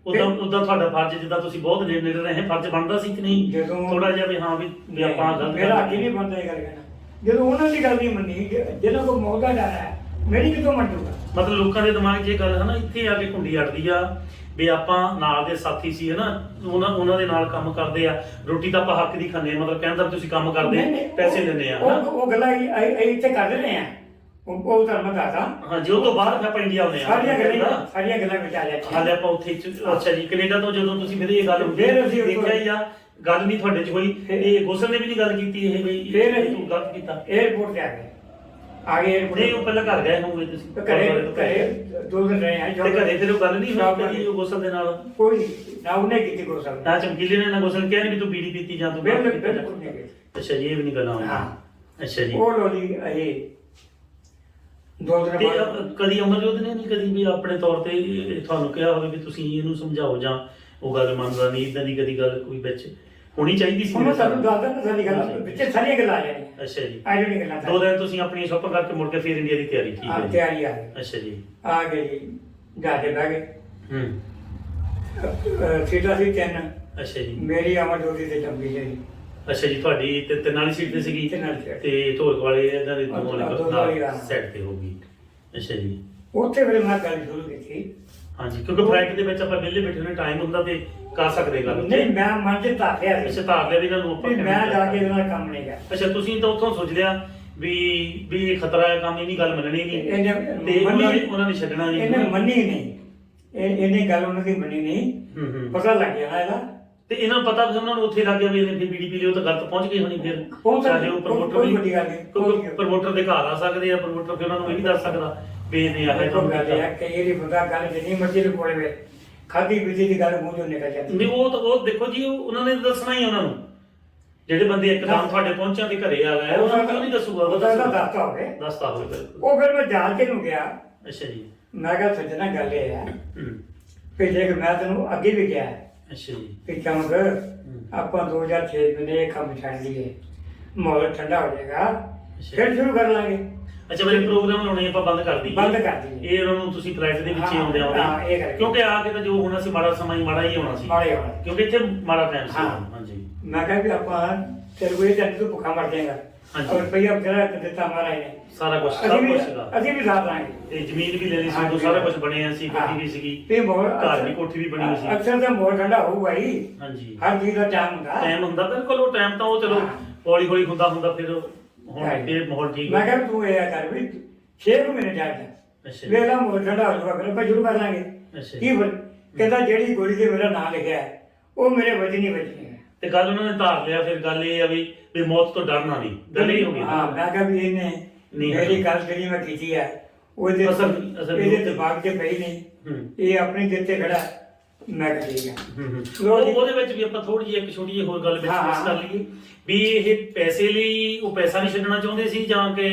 ਉਦਾਂ ਉਦਾਂ ਤੁਹਾਡਾ ਫਰਜ਼ ਜਿੱਦਾਂ ਤੁਸੀਂ ਬਹੁਤ ਨੇੜੇ ਨੇੜੇ ਰਹੇ ਫਰਜ਼ ਬਣਦਾ ਸੀ ਕਿ ਨਹੀਂ? ਜਦੋਂ- ਥੋੜਾ ਜਿਹਾ ਵੀ ਹਾਂ ਵੀ ਵੀ ਆਪਾਂ ਗਲਤ ਮੇਰਾ ਅੱਗੇ ਨਹੀਂ ਇਹ ਗੱਲ ਕਹਿਣਾ। ਜਦੋਂ ਉਹਨਾਂ ਦੀ ਗੱਲ ਨਹੀਂ ਮੰਨੀ ਜਿ- ਜਿਹਨਾਂ ਕੋਲ ਮੌਕਾ ਜਾ ਰਿਹਾ ਹੈ ਮੇਰੀ ਕਿਥੋਂ ਮੰਨੂਗਾ। ਮਤਲਬ ਲੋਕਾਂ ਦੇ ਦਿਮਾਗ 'ਚ ਇਹ ਗੱਲ ਹੈ ਨਾ ਇੱਥੇ ਆ ਕੇ ਕੁੰਡੀ ਅੜਦੀ ਆ ਵੀ ਆਪਾਂ ਨਾਲ ਦੇ ਸਾਥੀ ਸੀ ਹਨਾ? ਉਹਨਾਂ ਉਹਨਾਂ ਦੇ ਨਾਲ ਕੰਮ ਕਰਦੇ ਆ। ਰੋਟੀ ਤਾਂ ਆਪਾਂ ਹੱਕ ਦੀ ਖਾਂਦੇ ਆ ਮਤਲਬ ਕਹਿੰਦਾ ਤੁਸੀਂ ਕੰਮ ਕਰਦੇ ਨਹੀਂ, ਨਹੀਂ, ਪੈਸੇ ਉਹ- ਲੈਂਦੇ ਆ ਉਹ ਹਨਾ? ਉਹ ਗੱਲਾਂ ਹੀ ਅਸੀਂ- ਅਸੀਂ ਇੱਥੇ ਕਰ ਰਹੇ ਆ। ਉਹ ਤਾਂ ਮੈਂ ਦੱਸਦਾ। ਹਾਂ ਜੇ ਤੋਂ ਬਾਅਦ ਆਪਾਂ ਇੰਡੀਆ ਆਉਂਦੇ ਆ ਸਾਰੀਆਂ ਗੱਲਾਂ ਸਾਰੀਆਂ ਗੱਲਾਂ ਵਿਚਾਰਿਆ ਹਾਲੇ ਆਪਾਂ ਉੱਥੇ ਅੱਛਾ ਜੀ ਕੈਨੇਡਾ ਤੋਂ ਜਦੋਂ ਤੁਸੀਂ ਫਿਰ ਇਹ ਗੱਲ ਫਿਰ ਅਸੀਂ ਦੇਖਿਆ ਹੀ ਆ ਗੱਲ ਨਹੀਂ ਤੁਹਾਡੇ ਚ ਹੋਈ। ਇਹ ਗੋਸਲ ਨੇ ਵੀ ਨਹੀਂ ਗੱਲ ਕੀਤੀ ਇਹ ਬਈ ਫਿਰ ਅਸੀਂ- ਤੂੰ ਗਲਤ ਕੀਤਾ। ਏਅਰਪੋਰਟ ਤੇ ਆ ਗਏ। ਆ ਗਏ ਨਹੀਂ ਉਹ ਏਅਰਪੋਰਟ ਗਏ ਹੋਵੇ ਤੁਸੀਂ। ਘਰੇ ਘਰੇ ਦੋ ਦਿਨ ਰਹੇ ਆ ਤੇ ਘਰੇ ਫਿਰ ਉਹ ਗੱਲ ਨਹੀਂ ਹੋਈ ਕਦੀ ਉਹ ਗੋਸਲ ਦੇ ਨਾਲ? ਕੋਈ ਨਹੀਂ, ਨਾ ਉਹਨੇ ਕੀਤੀ ਕੋਈ ਗੱਲ ਚਮਕੀਲੇ ਨੇ ਨਾ ਗੋਸਲ। ਕਿਹਾ ਨਹੀਂ ਵੀ ਤੂੰ ਬੀੜੀ ਪੀਤੀ ਜਾਂ ਤੂੰ ਬਿਲਕੁਲ ਨਹੀਂ ਕੀਤੀ। ਅੱਛਾ ਜੀ ਇਹ ਵੀ ਨਹੀਂ ਗੱਲ ਆਉਂਦੀ। ਅੱਛਾ ਜੀ। ਉਹ ਲੋਲੀ ਇਹ ਦੋ ਦਿਨ ਤੇ ਬਾਅਦ। ਅ- ਕਦੀ ਅਮਰਜੋਤ ਨੇ ਨਹੀਂ ਕਦੀ ਵੀ ਆਪਣੇ ਤੌਰ ਤੇ ਇਹ ਤੁਹਾਨੂੰ ਕਿਹਾ ਹੋਵੇ ਵੀ ਤੁਸੀਂ ਇਹਨੂੰ ਸਮਝਾਓ ਜਾਂ ਉਹ ਗੱਲ ਮੰਨਦਾ ਨਹੀਂ ਇਦਾਂ ਦੀ ਕਦੀ ਗੱਲ ਕੋਈ ਵਿੱਚ ਹੋਣੀ ਚਾਹੀਦੀ ਸੀ ਹੁਣ ਸਾਨੂੰ ਦੱਸਦਾ ਨਾ ਸਾਡੀ ਗੱਲ ਵਿੱਚ ਸਾਰੀਆਂ ਗੱਲਾਂ ਆ ਜਾਣੀਆਂ। ਅੱਛਾ ਜੀ। ਆ ਜਿਹੜੀਆਂ ਗੱਲਾਂ ਦੋ ਦਿਨ ਤੁਸੀਂ ਆਪਣੀ ਸ਼ਾਪਿੰਗ ਕਰਕੇ ਮੁੜ ਕੇ ਫਿਰ ਇੰਡੀਆ ਦੀ ਤਿਆਰੀ ਠੀਕ ਆ ਜੀ। ਤਿਆਰੀ ਆ ਗਈ। ਅੱਛਾ ਜੀ। ਆ ਗਏ ਜੀ ਜਾ ਕੇ ਬਹਿ ਗਏ। ਹੂੰ। ਸੀਟਾਂ ਸੀ ਤਿੰਨ। ਅੱਛਾ ਜੀ। ਮੇਰੀ ਅਮਰ ਜੋਤੀ ਤੇ ਚੰਗੀ ਜੀ। ਅੱਛਾ ਜੀ ਤੁਹਾਡੀ ਤੇ ਤਿੰਨ ਵਾਲੀ ਸੀਟ ਤੇ ਸੀਗੀ? ਤਿੰਨ ਸੀਟ। ਤੇ ਢੋਲਕ ਵਾਲੇ ਇਹਨਾਂ ਦੇ ਹਾਂ, ਦੋਵਾਂ ਦੋ। ਸੈੱਟ ਤੇ ਹੋਗੀ ਅੱਛਾ ਜੀ। ਉੱਥੇ ਫਿਰ ਮੈਂ ਗੱਲ ਸ਼ੁਰੂ ਕੀਤੀ। ਹਾਂਜੀ ਕਿਉਂਕਿ ਫਲਾਈਟ ਦੇ ਵਿੱਚ ਆਪਾਂ ਵਿਹਲੇ ਬੈਠੇ ਹੋਣੇ ਟਾਈਮ ਹੁੰਦਾ ਤੇ ਕਰ ਸਕਦੇ ਗੱਲ। ਨਹੀਂ ਮੈਂ ਮਨ ਚ ਧਾਰਿਆ ਅੱਛਾ ਸੀ। ਧਾਰ ਲਿਆ ਵੀ ਇਹਨਾਂ ਨੂੰ ਆਪਾਂ ਵੀ ਮੈਂ ਜਾ ਕੇ। ਇਹਦੇ ਨਾਲ ਕੰਮ ਨਹੀਂ ਕਰ ਅੱਛਾ ਤੁਸੀਂ ਤਾਂ ਉੱਥੋਂ ਸੋਚ ਲਿਆ ਵੀ ਵੀ ਇਹ ਖਤਰਾ ਹੈ ਕੰਮ ਇਹਨੀ ਗੱਲ ਮੰਨਣੀ ਨਹੀਂ। ਇਹਨੇ ਤੇ ਉਹਨਾਂ ਨੇ ਉਹਨਾਂ ਨੇ ਛੱਡਣਾ ਨਹੀਂ ਇਹਨੇ ਮੰਨੀ ਨਹੀਂ। ਇਹ ਇਹਨੇ ਗੱਲ ਉਹਨਾਂ ਦੀ ਮੰਨੀ ਨਹੀਂ। ਹੂੰ ਪਤਾ ਲੱਗ ਗਿਆ ਨਾ ਇਹਦਾ। ਤੇ ਇਹਨਾਂ ਨੂੰ ਪਤਾ ਵੀ ਉਹਨਾਂ ਨੂੰ ਉੱਥੇ ਲੱਗ ਗਿਆ ਵੀ ਇਹਨੇ ਫਿਰ ਬੀਡੀਪੀ ਲਿਓ ਤਾਂ ਗੱਲ ਤਾਂ ਪਹੁੰਚ ਗਈ ਹੋਣੀ ਫਿਰ। ਚਾਹੇ ਉਹ ਪ੍ਰਮੋਟਰ ਕੋਈ ਵੀ ਵੱਡੀ ਗੱਲ ਨਹੀਂ, ਕਿਉਂਕਿ ਪ੍ਰਮੋਟਰ ਦੇ ਘਰ ਆ ਸਕਦੇ ਆ ਪ੍ਰਮੋਟਰ ਫਿਰ ਉਹਨਾਂ ਨੂੰ ਇਹ ਨਹੀਂ ਦੱਸ ਸਕਦਾ ਵੀ ਇਹਨੇ ਆਹ ਕੰਮ ਕੀਤਾ। ਹੈ ਕਿ ਬੰਦਾ ਗੱਲ ਜਿੰਨੀ ਮਰਜ਼ੀ ਲੁਕੋੜੇ ਵੇ ਖਾਦੀ ਪੀਤੀ ਦੀ ਗੱਲ ਮੂੰਹ ਚੋਂ ਨਿਕਲ ਜਾਂਦੀ ਨਹੀਂ ਉਹ ਤਾਂ ਉਹ ਦੇਖੋ ਜੀ ਉਹ- ਉਹਨਾਂ ਨੇ ਦੱਸਣਾ ਹੀ ਉਹਨਾਂ ਨੂੰ। ਜਿਹੜੇ ਬੰਦੇ ਇੱਕਦਮ ਤੁਹਾਡੇ ਪਹੁੰਚਾਂ ਦੇ ਘਰੇ ਆ ਗਏ ਉਹਨਾਂ ਨੂੰ ਨਹੀਂ ਦੱਸੂਗਾ? ਉਹ ਦੱਸੂਗਾ ਦੱਸਤਾ ਹੋਵੇ। ਦੱਸਤਾ ਹੋਵੇ ਉਹ ਫਿਰ ਮੈਂ ਜਾਣ ਕੇ ਨੂੰ ਗਿਆ ਅੱਛਾ ਜੀ। ਮੈਂ ਕਿਹਾ ਸੱਜਣਾ ਗੱਲ ਇਹ ਹੂੰ ਕਿ ਜੇ ਮੈਂ ਤੈਨੂੰ ਅੱਗੇ ਵੀ ਕਿਹਾ ਅੱਛਾ ਜੀ। ਕਿ ਕੰਮ ਕਰ ਆਪਾਂ 2006 ਮਹੀਨੇ ਇਹ ਕੰਮ ਛੱਡ ਲਈਏ। ਮਾਹੌਲ ਠੰਡਾ ਹੋ ਜਾਏਗਾ ਫਿਰ ਸ਼ੁਰੂ ਕਰ ਲਾਂਗੇ। ਅੱਛਾ ਮੇਰੇ ਪ੍ਰੋਗਰਾਮ ਲਾਉਣੇ ਆਪਾਂ ਬੰਦ ਕਰ ਦਈਏ। ਬੰਦ ਕਰ ਦਈਏ। ਇਹ ਉਹਨਾਂ ਨੂੰ ਤੁਸੀਂ ਫਲਾਈਟ ਦੇ ਵਿੱਚ ਹੀ ਆਉਂਦੇ ਹਾਂ, ਇਹ ਆਉਂਦੇ। ਕਿਉਂਕਿ ਆ ਕੇ ਤਾਂ ਜੋ ਹੋਣਾ ਸੀ ਮਾੜਾ ਸਮਾਂ ਹੀ ਮਾੜਾ ਹੀ ਹੋਣਾ ਸੀ। ਮਾੜੇ ਹੋਣਾ ਕਿਉਂਕਿ ਇੱਥੇ ਮਾੜਾ ਟਾਈਮ ਸੀ। ਹਾਂਜੀ। ਮੈਂ ਕਿਹਾ ਵੀ ਆਪਾਂ ਤੇਰੇ ਕੋਈ ਜੱਟ ਤੋਂ ਭੁੱਖਾ ਮਰ ਜਾਏਗਾ। ਹਾਂਜੀ। ਰੁਪਈਆ ਬਥੇਰਾ ਦਿੱਤਾ ਮਹਾਰਾਜ ਨੇ। ਸਾਰਾ ਕੁਝ ਅਸੀਂ ਸਭ ਵੀ ਕੁਝ ਸੀਗਾ ਅਸੀਂ ਵੀ ਸਾਥ ਲਾਂਗੇ। ਤੇ ਜ਼ਮੀਨ ਵੀ ਲੈ ਲਈ ਸੀ। ਉਦੋਂ ਸਾਰਾ ਕੁਝ ਬਣਿਆ ਸੀ ਗੱਡੀ ਵੀ ਸੀਗੀ ਤੇ ਮੋਰ ਘਰ ਵੀ ਕੋਠੀ ਵੀ ਬਣੀ ਹੋਈ ਸੀ। ਅਕਸਰ ਤਾਂ ਮੋਰ ਠੰਡਾ ਹੋਊਗਾ ਹੀ ਹਾਂਜੀ। ਹਰ ਚੀਜ਼ ਦਾ ਟਾਈਮ ਹੁੰਦਾ। ਟਾਈਮ ਹੁੰਦਾ ਬਿਲਕੁਲ ਉਹ ਟਾਈਮ ਤਾਂ ਉਹ ਚਲੋ। ਹੌਲੀ ਹੌਲੀ ਹੁੰਦਾ ਹੁੰਦਾ ਫਿਰ ਹੁਣ। ਇਹ ਮਾਹੌਲ ਠੀਕ ਮੈਂ ਹੈ ਕਿਹਾ ਤੂੰ ਇਹ ਕਰ ਵੀ 6 ਮਹੀਨੇ ਜਾ ਜਾ ਅੱਛਾ। ਵੇਲਾ ਮੋਰ ਠੰਡਾ ਹੋ ਜਾਊਗਾ ਫਿਰ ਆਪਾਂ ਸ਼ੁਰੂ ਕਰ ਲਾਂਗੇ। ਅੱਛਾ। ਕੀ ਫਿਰ ਕਹਿੰਦਾ ਜਿਹੜੀ ਗੋਲੀ ਤੇ ਮੇਰਾ ਨਾਮ ਲਿਖਿਆ ਹੈ ਉਹ ਮੇਰੇ ਵਜਨੀ ਵਜਨੀ ਹੈ। ਤੇ ਗੱਲ ਉਹਨਾਂ ਨੇ ਧਾਰ ਲਿਆ ਫਿਰ ਗੱਲ ਇਹ ਆ ਵੀ ਵੀ ਮੌਤ ਤੋਂ ਡਰਨਾ ਨਹੀਂ ਗੱਲ ਇਹ ਹੋ ਗਈ ਹਾਂ ਮੈਂ ਕਿਹਾ ਵੀ ਇਹਨੇ ਨਹੀਂ ਮੇਰੀ ਗੱਲ ਜਿਹੜੀ ਮੈਂ ਕੀਤੀ ਹੈ ਉਹਦੇ ਅਸਲ- ਅਸਲ ਇਹਦੇ ਦਿਮਾਗ 'ਚ ਪਈ ਨਹੀਂ। ਹੂੰ। ਇਹ ਆਪਣੀ ਦਿੱਤੇ ਖੜਾ ਮੈਂ ਕਿਹਾ ਜੀ। ਉਹ- ਉਹਦੇ ਵਿੱਚ ਵੀ ਆਪਾਂ ਥੋੜੀ ਜਿਹੀ ਇੱਕ ਛੋਟੀ ਜਿਹੀ ਹੋਰ ਗੱਲ ਵਿੱਚ ਹਾਂ, ਮਿਸ ਹਾਂ। ਕਰ ਲਈਏ ਵੀ ਇਹ ਪੈਸੇ ਲਈ ਉਹ ਪੈਸਾ ਨਹੀਂ ਛੱਡਣਾ ਚਾਹੁੰਦੇ ਸੀ ਜਾਂ ਕਿ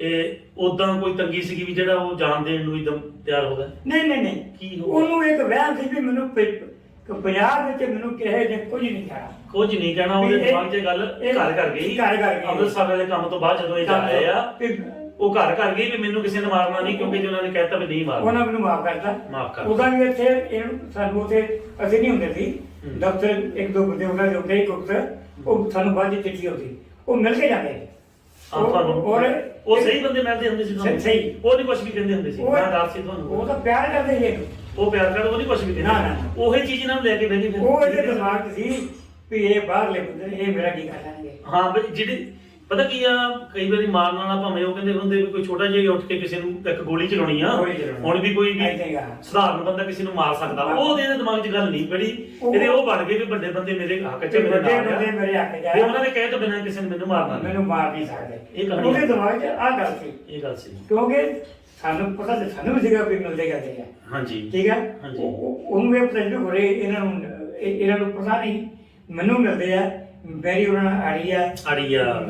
ਇਹ ਉਦਾਂ ਕੋਈ ਤੰਗੀ ਸੀਗੀ ਵੀ ਜਿਹੜਾ ਉਹ ਜਾਨ ਦੇਣ ਨੂੰ ਇਦਮ ਤਿਆਰ ਹੋ ਗਿਆ? ਨਹੀਂ ਨਹੀਂ ਨਹੀਂ। ਕੀ ਹੋ ਗਿਆ? ਉਹਨੂੰ ਇੱਕ ਵਹਿਮ ਸੀ ਵੀ ਮੈਨੂੰ ਪ- ਕ- ਪੰਜਾਬ ਵਿੱਚ ਮੈਨੂੰ ਕਿਸੇ ਨੇ ਕੁਝ ਨਹੀਂ ਕਹਿਣਾ ਕੁਝ ਨਹੀਂ ਕਹਿਣਾ ਉਹਦੇ ਦਿਮਾਗ 'ਚ ਗੱਲ ਘਰ ਕਰ ਗਈ। ਘਰ ਕਰ ਗਈ। ਅੰਮ੍ਰਿਤਸਰ ਵਾਲੇ ਕੰਮ ਤੋਂ ਬਾਅਦ ਜਦੋਂ ਇਹ ਆਏ ਆ ਵੀ ਉਹ ਘਰ ਕਰ ਗਈ ਵੀ ਮੈਨੂੰ ਕਿਸੇ ਨੇ ਮਾਰਨਾ ਨਹੀਂ ਕਿਉਂਕਿ ਜੇ ਉਹਨਾਂ ਨੇ ਕਹਿਤਾ ਵੀ ਨਹੀਂ ਮਾਰਨਾ। ਉਹਨਾਂ ਮੈਨੂੰ ਮਾਫ ਕਰਤਾ ਮਾਫ਼ ਕਰ ਉਹਦਾ ਵੀ ਇੱਥੇ ਇਹਨੂੰ ਸਾਨੂੰ ਉੱਥੇ ਅਸੀਂ ਨਹੀਂ ਹੁੰਦੇ ਸੀ। ਦਫ਼ਤਰ ਇੱਕ ਦੋ ਬੰਦੇ ਉਹਨਾਂ ਦੇ ਉੱਤੇ ਹੀ ਗੁਪਤ। ਉਹ ਸਾਨੂੰ ਬਾਅਦ ਵਿੱਚ ਚਿੱਠੀ ਆਉਂਦੀ। ਉਹ ਮਿਲ ਕੇ ਜਾਂਦੇ ਔਰ ਉਹ ਸਹੀ ਬੰਦੇ ਮਿਲਦੇ ਹੁੰਦੇ ਸੀ ਸਹੀ-। ਉਹ ਨਹੀਂ ਕੁਝ ਵੀ ਕਹਿੰਦੇ ਹੁੰਦੇ ਸੀ। ਮੈਂ ਦੱਸ ਸੀ ਤੁਹਾਨੂੰ। ਉਹ ਤਾਂ ਪਿਆਰ ਕਰਦੇ ਸੀ। ਉਹ ਪਿਆਰ ਕਰ ਉਹ ਨਹੀਂ ਕੁਝ ਵੀ ਕਹਿੰਦੇ ਨਾ, ਨਾ, ਨਾ। ਉਹੀ ਚੀਜ਼ ਇਹਨਾਂ ਨੂੰ ਲੈ ਕੇ ਗਏ ਫਿਰ। ਉਹ ਇਹਦੇ ਦਿਮਾਗ 'ਚ ਸੀ ਵੀ ਇਹ ਬਾਹਰਲੇ ਬੰਦੇ ਨੇ, ਇਹ ਮੇਰਾ ਕੀ ਕਰ ਲੈਣਗੇ? ਹਾਂ ਬਈ ਜਿਹੜੇ ਪਤਾ ਕੀ ਆ ਕਈ ਵਾਰੀ ਮਾਰਨ ਵਾਲਾ ਭਾਵੇਂ ਉਹ ਕਹਿੰਦੇ ਹੁੰਦੇ ਵੀ ਕੋਈ ਛੋਟਾ ਜਿਹਾ ਹੀ ਉੱਠ ਕੇ ਕਿਸੇ ਨੂੰ ਇੱਕ ਗੋਲੀ ਚਲਾਉਣੀ ਆ। ਗੋਲੀ ਚਲਾਉਣੀ। ਹੁਣ ਵੀ ਕੋਈ ਵੀ ਏਦਾਂ ਹੀ ਆ। ਸਧਾਰਨ ਬੰਦਾ ਕਿਸੇ ਨੂੰ ਮਾਰ ਸਕਦਾ। ਹਾਂ। ਉਹ ਇਹਦੇ ਦਿਮਾਗ 'ਚ ਗੱਲ ਨਹੀਂ ਬੜੀ। ਉਹ- ਇਹਦੇ ਉਹ ਬਣ ਗਏ ਵੀ ਵੱਡੇ ਬੰਦੇ ਮੇਰੇ ਹੱਕ 'ਚ ਮੇਰੇ ਵੱਡੇ ਨਾਲ ਬੰਦੇ ਆ ਮੇਰੇ ਹੱਕ 'ਚ ਆਏ ਉਹਨਾਂ ਦੇ ਕਹੇ ਤੋਂ ਬਿਨਾਂ ਕਿਸੇ ਨੇ ਮੈਨੂੰ ਮਾਰਨਾ ਨਹੀਂ ਮੈਨੂੰ ਮਾਰ ਨਹੀਂ ਸਕਦੇ। ਇਹ ਕਹਾਣੀ ਉਹਦੇ ਹੈ। ਦਿਮਾਗ 'ਚ ਆ ਗੱਲ ਸੀ। ਇਹ ਗੱਲ ਸੀ। ਕਿਉਂਕਿ ਸਾਨੂੰ ਪਤਾ ਤੇ ਸਾਨੂੰ ਵੀ ਸੀਗਾ ਵੀ ਮਿਲਦੇ ਕਰਦੇ ਆ। ਹਾਂਜੀ। ਠੀਕ ਹੈ ਹਾਂਜੀ। ਉਹ- ਉਹ- ਉਹਨੂੰ ਇਹ ਪਤਾ ਨਹੀਂ ਹੋ ਰਹੇ ਇਹਨਾਂ ਨੂੰ ਇਹ- ਇਹਨਾਂ ਨੂੰ ਪਤਾ ਨਹੀਂ। ਮੈਨੂੰ ਮਿਲਦੇ ਆ ਮੇਰੀ ਉਹਨਾਂ ਨਾਲ ਆੜੀ ਆ।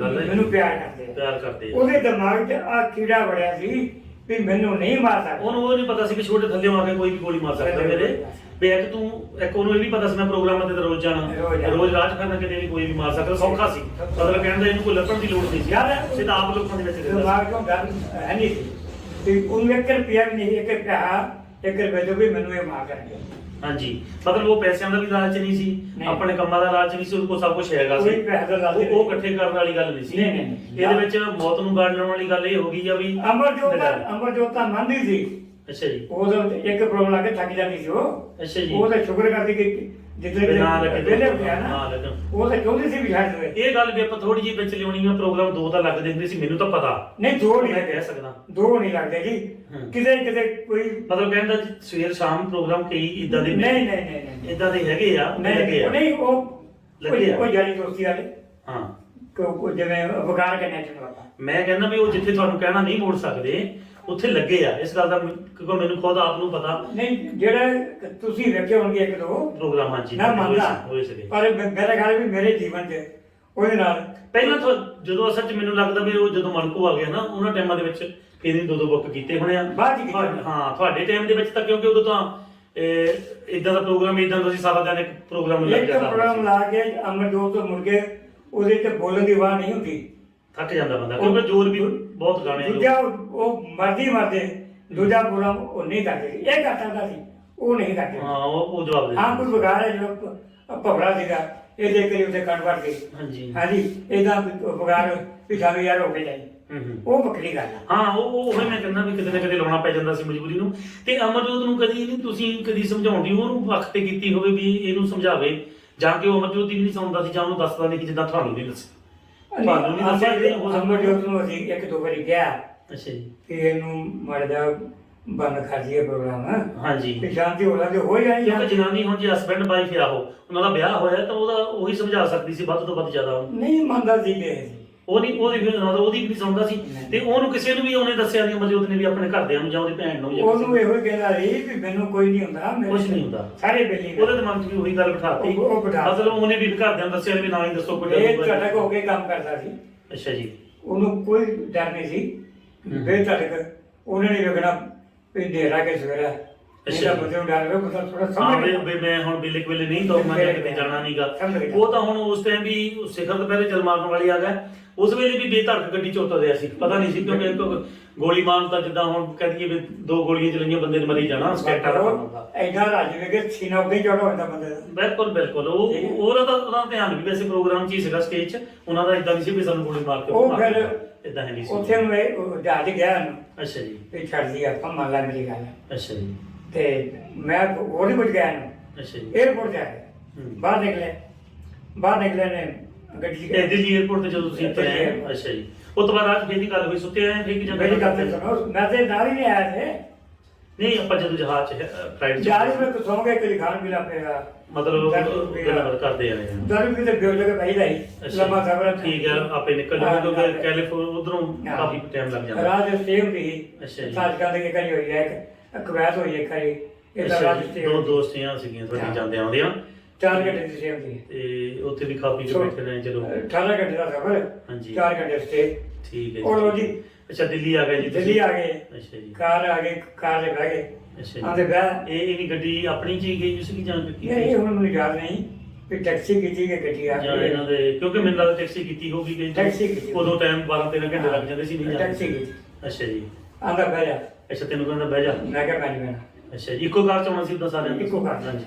ਗੱਲ ਹੈ। ਮੈਨੂੰ ਪਿਆਰ ਕਰਦੇ ਆ। ਪਿਆਰ ਕਰਦੇ ਆ। ਉਹਦੇ ਦਿਮਾਗ 'ਚ ਆ ਕੀੜਾ ਵੜਿਆ ਸੀ ਵੀ ਮੈਨੂੰ ਨਹੀਂ ਮਾਰ ਸਕਦਾ। ਉਹਨੂੰ ਉਹ ਨਹੀਂ ਪਤਾ ਸੀ ਕਿ ਛੋਟੇ ਥੱਲੇ ਆ ਕੇ ਕੋਈ ਵੀ ਗੋਲੀ ਮਾਰ ਸਕਦਾ ਮੇਰੇ। ਵੀ ਇੱਕ ਤੂੰ ਇੱਕ ਉਹਨੂੰ ਇਹ ਵੀ ਪਤਾ ਸੀ ਮੈਂ ਪ੍ਰੋਗਰਾਮਾਂ ਤੇ ਤਾਂ ਰੋਜ਼ ਜਾਣਾ। ਰੋਜ਼ ਜਾਣਾ। ਰੋਜ਼ ਰਾਜ ਕਰਨਾ ਕਿਤੇ ਵੀ ਕੋਈ ਵੀ ਮਾਰ ਸਕਦਾ ਸੌਖਾ ਸੀ। ਮਤਲਬ ਕਹਿਣ ਦਾ ਇਹਨੂੰ ਕੋਈ ਲੱਭਣ ਦੀ ਲੋੜ ਨਹੀਂ ਸੀ। ਯਾਰ, ਸਿੱਧਾ ਆਪ ਲੋਕਾਂ ਦੇ ਵਿੱਚ ਰਹਿੰਦਾ ਦਿਮਾਗ 'ਚੋਂ ਗੱਲ ਹੈ ਨਹੀਂ ਸੀ। ਤੇ ਉਹਨੂੰ ਇੱਕ ਰੁਪਿਆ ਵੀ ਨਹੀਂ ਇੱਕ ਰੁਪਿਆ ਇੱਕ ਰੁਪਏ ਤੋਂ ਵੀ ਮੈਨੂੰ ਇਹ ਮਾਰ ਕਰਨਗੇ ਸੀ। ਹਾਂਜੀ ਮਤਲਬ ਉਹ ਪੈਸਿਆਂ ਦਾ ਵੀ ਲਾਲਚ ਨਹੀਂ ਸੀ ਨਹੀਂ। ਆਪਣੇ ਕੰਮਾਂ ਦਾ ਲਾਲਚ ਨਹੀਂ ਸੀ ਉਹਦੇ ਕੋਲ ਸਭ ਕੁਝ ਹੈਗਾ ਸੀ ਕੋਈ ਪੈਸੇ ਦਾ ਲਾਲਚ ਉਹ- ਉਹ ਇਕੱਠੇ ਕਰਨ ਵਾਲੀ ਗੱਲ ਨਹੀਂ ਸੀ ਨਹੀਂ, ਨਹੀਂ, ਨਹੀਂ। ਇਹਦੇ ਵਿੱਚ ਮੌਤ ਨੂੰ ਗਾੜ ਵਾਲੀ ਗੱਲ ਇਹ ਹੋ ਗਈ ਆ ਵੀ ਅਮਰਜੋਤ ਅਮਰਜੋਤ ਤਾਂ ਮੰਨਦੀ ਸੀ ਅੱਛਾ ਜੀ। ਉਹ ਤਾਂ ਇੱਕ ਪ੍ਰੋਬਲਮ ਲਾ ਕੇ ਥੱਕ ਜਾਂਦੀ ਸੀ ਉਹ। ਅੱਛਾ ਜੀ। ਉਹ ਤਾਂ ਸ਼ੁਕਰ ਕਰਦੀ ਕਿ ਜਿੱਦਲੇ ਵੀ ਨਾ ਲੱਗੇ ਵੇਲੇ ਪਿਆ ਨਾ ਨਾ। ਉਹ ਤਾਂ ਚਾਹੁੰਦੀ ਸੀ ਵੀ ਛੱਡ ਦੇਵੇ। ਇਹ ਗੱਲ ਵੀ ਆਪਾਂ ਥੋੜੀ ਜਿਹੀ ਵਿੱਚ ਲਿਆਉਣੀ ਆ ਪ੍ਰੋਗਰਾਮ ਦੋ ਤਾਂ ਲੱਗਦੇ ਹੁੰਦੇ ਸੀ ਮੈਨੂੰ ਤਾਂ ਪਤਾ। ਨਹੀਂ ਦੋ ਨਹੀਂ ਮੈਂ ਕਹਿ ਸਕਦਾ। ਦੋ ਨਹੀਂ ਲੱਗਦੇ ਜੀ। ਕਿਤੇ ਕਿਤੇ ਕੋਈ ਮਤਲਬ ਕਹਿੰਦਾ ਜੀ ਸਵੇਰ ਸ਼ਾਮ ਪ੍ਰੋਗਰਾਮ ਕਈ ਇਦਾਂ ਦੇ ਨਹੀਂ ਨਹੀਂ ਨਹੀਂ ਨਹੀਂ ਇਦਾਂ ਦੇ ਹੈਗੇ ਆ ਨਹੀਂ ਲੱਗੇ ਆ। ਨਹੀਂ ਉਹ ਲੱਗੇ ਆ। ਕੋਈ ਜਾਰੀ ਦੋਸਤੀ ਵਾਲੇ। ਹਾਂ। ਕੋ ਕੋ ਜਿਵੇਂ ਵਕਾਰ ਕਨੈਕਸ਼ਨ ਵਾਲਾ ਮੈਂ ਕਹਿੰਦਾ ਵੀ ਉਹ ਜਿੱਥੇ ਤੁਹਾਨੂੰ ਕਹਿਣਾ ਨਹੀਂ ਮੋੜ ਸਕਦੇ ਉੱਥੇ ਲੱਗੇ ਆ। ਇਸ ਗੱਲ ਦਾ ਮੈਨੂੰ- ਕਿਉਂਕਿ ਮੈਨੂੰ ਖੁਦ ਆਪ ਨੂੰ ਪਤਾ। ਨਹੀਂ ਜਿਹੜਾ ਤੁਸੀਂ ਵੇਖੇ ਹੋਣਗੇ ਇੱਕ ਦੋ। ਪ੍ਰੋਗਰਾਮ ਹਾਂਜੀ। ਮੰਨਦਾ। ਹੋਏ ਸੀਗੇ। ਪਰ ਮੇ- ਮੇਰਾ ਖਿਆਲ ਵੀ ਮੇਰੇ ਜੀਵਨ 'ਚ ਉਹਦੇ ਨਾਲ ਪਹਿਲਾਂ ਤੋਂ ਜਦੋਂ ਅਸਲ 'ਚ ਮੈਨੂੰ ਲੱਗਦਾ ਵੀ ਉਹ ਜਦੋਂ ਮਣਕੂ ਆ ਗਿਆ ਨਾ ਉਹਨਾਂ ਟਾਈਮਾਂ ਦੇ ਵਿੱਚ ਇਹਨੇ ਦੋ ਦੋ ਬੁੱਕ ਕੀਤੇ ਹੋਣੇ ਆ। ਬਾਅਦ 'ਚ ਕੀਤੇ ਤੁਹਾਡੇ- ਹਾਂ ਤੁਹਾਡੇ ਟਾਈਮ ਦੇ ਵਿੱਚ ਤਾਂ ਕਿਉਂਕਿ ਉਦੋਂ ਤਾਂ ਇਦਾਂ ਦਾ ਪ੍ਰੋਗਰਾਮ ਇਦਾਂ ਦਾ ਸੀ ਸਾਰਾ ਦਿਨ ਇੱਕ ਪ੍ਰੋਗਰਾਮ ਲੱਗ ਇੱਕ ਜਾਂਦਾ ਪ੍ਰੋਗਰਾਮ ਲਾ ਕੇ ਅਮਰਜੋਤ ਤੋਂ ਮੁੜ ਕੇ ਉਹਦੇ 'ਚ ਬੋਲਣ ਦੀ ਆਵਾਜ਼ ਨਹੀਂ ਹੁੰਦੀ। ਥੱਕ ਜਾਂਦਾ ਬੰਦਾ ਕਿਉਂਕਿ ਜ਼ੋਰ ਵੀ ਬਹੁਤ ਗਾਣੇ ਲੋਕ। ਦੂਜਾ ਉਹ ਉਹ ਮਰਦੀ ਮਰਦੇ ਦੂਜਾ ਪ੍ਰੋਗਰਾਮ ਉਹ ਨਹੀਂ ਕਰਦੇ ਸੀ। ਇਹ ਕਰ ਸਕਦਾ ਸੀ ਉਹ ਨਹੀਂ ਕਰਦੇ। ਹਾਂ ਉਹ ਉਹ ਜਵਾਬ ਦੇ ਹਾਂ ਕੋਈ ਵਿਗਾੜ ਹੈ ਜੋ ਭਵਰਾ ਸੀਗਾ ਇਹ ਦੇਖ ਕੇ ਉਹਦੇ ਕੰਨ ਵੜ ਗਈ ਹਾਂਜੀ। ਹਾਂਜੀ ਇਹਦਾ ਵਿਗਾੜ ਪਿਛਾ ਵੀ ਯਾਰ ਹੋ ਕੇ ਜਾਈ। ਹੂੰ ਹੂੰ। ਉਹ ਵੱਖਰੀ ਗੱਲ ਆ। ਹਾਂ ਉਹ ਉਹ ਉਹੀ ਮੈਂ ਕਹਿੰਦਾ ਵੀ ਕਿਤੇ ਨਾ ਕਿਤੇ ਲਾਉਣਾ ਪੈ ਜਾਂਦਾ ਸੀ ਮਜਬੂਰੀ ਨੂੰ। ਤੇ ਅਮਰਜੋਤ ਨੂੰ ਕਦੀ ਨਹੀਂ ਤੁਸੀਂ ਕਦੀ ਸਮਝਾਉਂਦੀ ਉਹਨੂੰ ਵਕਤ ਤੇ ਕੀਤੀ ਹੋਵੇ ਵੀ ਇਹਨੂੰ ਸਮਝਾਵੇ ਜਾਂ ਕਿ ਉਹ ਅਮਰਜੋਤ ਦੀ ਵੀ ਨਹੀਂ ਸੁਣਦਾ ਸੀ ਜਾਂ ਉਹਨੂੰ ਦੱਸਦਾ ਨਹੀਂ ਕਿ ਜਿੱਦਾਂ ਤੁਹਾਨੂੰ ਨਹੀਂ ਦੱਸਿਆ। ਤੁਹਾਨੂੰ ਨਹੀਂ ਦੱਸਿਆ ਅਸੀਂ ਇਹ ਹੋ ਸਕਦਾ ਅਮਰਜੋਤ ਨੂੰ ਅਸੀਂ ਇੱਕ ਦੋ ਵਾਰੀ ਕਿਹਾ ਅੱਛਾ ਜੀ। ਕਿ ਇਹਨੂੰ ਮਰਦਾ ਬੰਦ ਕਰ ਦਈਏ ਪ੍ਰੋਗਰਾਮ। ਹਾਂਜੀ। ਤੇ ਸ਼ਾਂਤੀ ਹੋ ਤੇ ਹੋ ਜਾਣੀ ਕਿਉਂਕਿ ਜਨਾਨੀ ਹੁਣ ਜੇ ਹਸਬੰਡ ਵਾਈਫ ਆ ਉਹ ਉਹਨਾਂ ਦਾ ਵਿਆਹ ਹੋਇਆ ਤਾਂ ਉਹਦਾ ਉਹੀ ਸਮਝਾ ਸਕਦੀ ਸੀ ਵੱਧ ਤੋਂ ਵੱਧ ਜ਼ਿਆਦਾ। ਨਹੀਂ ਮੰਨਦਾ ਸੀ ਕਿ ਉਹ ਨਹੀਂ ਉਹਦੀ ਵੀ ਸੁਣਾਉਂਦਾ, ਉਹਦੀ ਵੀ ਨਹੀਂ ਸੁਣਦਾ ਸੀ। ਨਹੀਂ। ਤੇ ਉਹਨੂੰ ਕਿਸੇ ਨੂੰ ਵੀ ਉਹਨੇ ਦੱਸਿਆ ਨਹੀਂ ਅਮਰਜੋਤ ਨੇ ਵੀ ਆਪਣੇ ਘਰਦਿਆਂ ਨੂੰ ਜਾਂ ਉਹਦੀ ਭੈਣ ਨੂੰ ਜਾਂ ਕਿਸੇ ਉਹਨੂੰ ਇਹੋ ਹੀ ਕਹਿੰਦਾ ਸੀ ਵੀ ਮੈਨੂੰ ਕੋਈ ਨਹੀਂ ਹੁੰਦਾ ਮੇਰੇ ਕੁਛ ਨਹੀਂ ਹੁੰਦਾ। ਸਾਰੇ ਬੇਲੀ। ਉਹਦੇ ਦਿਮਾਗ 'ਚ ਵੀ ਉਹੀ ਗੱਲ ਬਿਠਾਤੀ ਉਹ- ਉਹ ਬਿਠਾ- ਮਤਲਬ ਉਹਨੇ ਵੀ ਘਰਦਿਆਂ ਨੂੰ ਦੱਸਿਆ ਵੀ ਨਾ ਹੀ ਦੱਸੋ ਕੋਈ ਇਹ ਗੱਲ ਝਟਕ ਹੋ ਕੇ ਕੰਮ ਕਰਦਾ ਸੀ। ਅੱਛਾ ਜੀ। ਉਹਨੂੰ ਕੋਈ ਡਰ ਨਹੀਂ ਸੀ। ਹਮ। ਬੇਧੜਕ ਉਹਨਾਂ ਨੇ ਵੇਖਣਾ ਵੀ ਹਨੇਰਾ ਕੇ ਸਵੇਰਾ ਅੱਛਾ। ਬੰਦੇ ਨੂੰ ਡਰ ਰਿਹਾ ਬੰਦਾ ਥੋੜਾ ਹਾਂ ਸਮਝ ਵੀ ਗਿਆ। ਵੀ ਮੈਂ ਹੁਣ ਬਿੱਲੇ ਕਵੇਲੇ ਨਹੀਂ ਦੌੜਨਾ ਜਾਂ ਕਿਤੇ ਜਾਣਾ ਨਹੀਂਗਾ ਸਮਝ ਗਿਆ। ਉਹ ਤਾਂ ਹੁਣ ਉਸ ਟਾਈਮ ਵੀ ਸਿਖਰ ਤੋਂ ਪਹਿਲੇ ਚਲ ਮਾਰਨ ਵਾਲੀ ਆ ਗਿਆ ਉਸ ਵੇਲੇ ਵੀ ਬੇਧੜਕ ਗੱਡੀ ਚ ਉਤਰ ਰਿਹਾ ਸੀ ਪਤਾ ਨਹੀਂ ਸੀ ਕਿਉਂਕਿ ਇੱਕ ਗੋਲੀ ਮਾਰਨ ਤਾਂ ਜਿੱਦਾਂ ਹੁਣ ਕਹਿ ਦਈਏ ਵੀ ਦੋ ਗੋਲੀਆਂ ਚਲਾਈਆਂ ਬੰਦੇ ਨੇ ਮਰੀ ਜਾਣਾ ਸਕੈਟਰ ਐਡਾ ਰਾਜ ਵੇ ਕਿ ਸੀਨਾ ਉੱਤੇ ਚੜਾ ਹੁੰਦਾ ਬੰਦੇ ਦਾ। ਬਿਲਕੁਲ ਬਿਲਕੁਲ। ਉਹ ਠੀਕ ਹੈ। ਉਹਦਾ ਤਾਂ ਧਿਆਨ ਵੀ ਵੈਸੇ ਪ੍ਰੋਗਰਾਮ 'ਚ ਹੀ ਸੀਗਾ ਸਟੇਜ 'ਚ। ਉਹਨਾਂ ਦਾ ਇਦਾਂ ਨਹੀਂ ਸੀ ਵੀ ਸਾਨੂੰ ਗੋਲੀ ਮਾਰ ਕੇ ਉਹ ਫਿਰ ਇਦਾਂ ਹੈ ਨਹੀਂ ਸੀ। ਉੱਥੇ ਮੈਂ ਉਹ ਜਹਾਜ਼ ਗਿਆ ਨਾ ਅੱਛਾ ਜੀ। ਤੇ ਛੱਡਦੀ ਆਪਾਂ ਮੰਨ ਲਾ ਮੇਰੀ ਗੱਲ। ਅੱਛਾ ਜੀ। ਤੇ ਮੈਂ ਹੋਲੀਵੁੱਡ ਗਿਆ ਨਾ ਅੱਛਾ ਜੀ। 에어ਪੋਰਟ ਜਾ ਕੇ। ਹੂੰ। ਬਾਹਰ ਨਿਕਲੇ। ਬਾਹਰ ਨਿਕਲੇ ਨੇ ਗੱਡੀ ਤੇ ਦਿੱਲੀ 에어ਪੋਰਟ ਤੇ ਜਦੋਂ ਤੁਸੀਂ ਉੱਤਰੇ ਆਏ ਅੱਛਾ ਜੀ। ਉਸ ਤੋਂ ਬਾਅਦ ਰਾਤ ਫੇਰ ਦੀ ਗੱਲ ਹੋਈ ਸੁੱਤੇ ਆਏ ਫੇਰ ਕਿ ਜਦੋਂ ਗੱਡੀ ਕਰਦੇ ਸੁਣੋ ਮੈਂ ਤੇ ਨਾਲ ਹੀ ਨਹੀਂ ਆਇਆ ਸੀ ਨਹੀਂ ਆਪਾਂ ਜਦੋਂ ਜਹਾਜ਼ ਚ ਫਲਾਈਟ ਚ ਜਾਰੀ ਮੈਂ ਕੁਛ ਹੋਗੇ ਕਿ ਖਾਣ ਵੀ ਲੱਪੇਗਾ ਮਤਲਬ ਗੱਲਬਾਤ ਕਰਦੇ ਆਏ ਹਾਂ। ਦਰੂ ਵੀ ਤੇ ਬਿਓ ਲਗੇ ਪਈ ਰਹੀ ਅੱਛਾ। ਲੰਮਾ ਸਫ਼ਰ ਠੀਕ ਹੈ ਆਪੇ ਨਿਕਲ ਜਾਓ ਕਿਉਂਕਿ ਕੈਲੀਫੋਰਨੀਆ ਉਧਰੋਂ ਕਾਫੀ ਟਾਈਮ ਲੱਗ ਜਾਂਦਾ। ਰਾਜ ਸੇਮ ਵੀ ਅੱਛਾ ਜੀ। ਸਾਜ ਕਰਦੇ ਕਿ ਕਰੀ ਹੋਈ ਹੈ ਇੱਕ। ਕਵੈਤ ਹੋਈ ਹੈ ਇਹਦਾ ਰਾਜ ਸੇਵ ਦੋ ਦੋਸਤੀਆਂ ਸੀਗੀਆਂ ਤੁਹਾਡੀ। ਜਾਂਦੇ ਆਉਂਦਿਆਂ। ਚਾਰ ਘੰਟੇ ਦੀ ਸੇਵ ਦੀ ਤੇ ਉੱਥੇ ਵੀ ਖਾ ਪੀ ਕੇ ਬੈਠੇ ਰਹੇ ਚਲੋ 18 ਘੰਟੇ ਦਾ ਸਫ਼ਰ ਹਾਂਜੀ। 4 ਘੰਟੇ ਸਟੇ। ਠੀਕ ਹੈ ਉਹ ਲੋ ਜੀ। ਅੱਛਾ ਦਿੱਲੀ ਆ ਗਏ ਜੀ? ਦਿੱਲੀ ਆ ਗਏ। ਅੱਛਾ ਜੀ। ਕਾਰ ਆ ਗਏ ਕਾਰ ਦੇ ਬਹਿ ਗਏ। ਅੱਛਾ ਆਂਦੇ ਜੀ ਬਹਿ। ਇਹ ਇਹਦੀ ਗੱਡੀ ਆਪਣੀ ਚ ਗਈ ਸੀ ਕਿ ਜਾਂ ਇਹ ਇਹ ਹੁਣ ਮੈਨੂੰ ਯਾਦ ਨਹੀਂ। ਕਿ ਟੈਕਸੀ ਕੀਤੀ ਕਿ ਗੱਡੀ ਆ ਜਾਂ ਇਹਨਾਂ ਦੇ ਕਿਉਂਕਿ ਮੈਨੂੰ ਲੱਗਦਾ ਟੈਕਸੀ ਕੀਤੀ ਹੋਗੀ ਗਈ ਟੈਕਸੀ ਕੀਤੀ। ਉਦੋਂ ਟਾਈਮ 12 13 ਘੰਟੇ ਲੱਗ ਜਾਂਦੇ ਸੀ ਨਹੀਂ ਟੈਕਸੀ ਕੀਤੀ। ਅੱਛਾ ਜੀ। ਆਂਦਾ ਬਹਿ ਜਾ। ਅੱਛਾ ਤੈਨੂੰ ਕਹਿੰਦਾ ਬਹਿ ਜਾ। ਮੈਂ ਕਿਹਾ ਨਹੀਂ ਬਹਿਣਾ ਅੱਛਾ ਜੀ ਇੱਕੋ ਕਾਰ ਚ ਆਉਣਾ ਸੀ ਉਦਾਂ ਸਾਰਿਆਂ ਨੇ? ਇੱਕੋ ਕਾਰ ਚ। ਹਾਂਜੀ।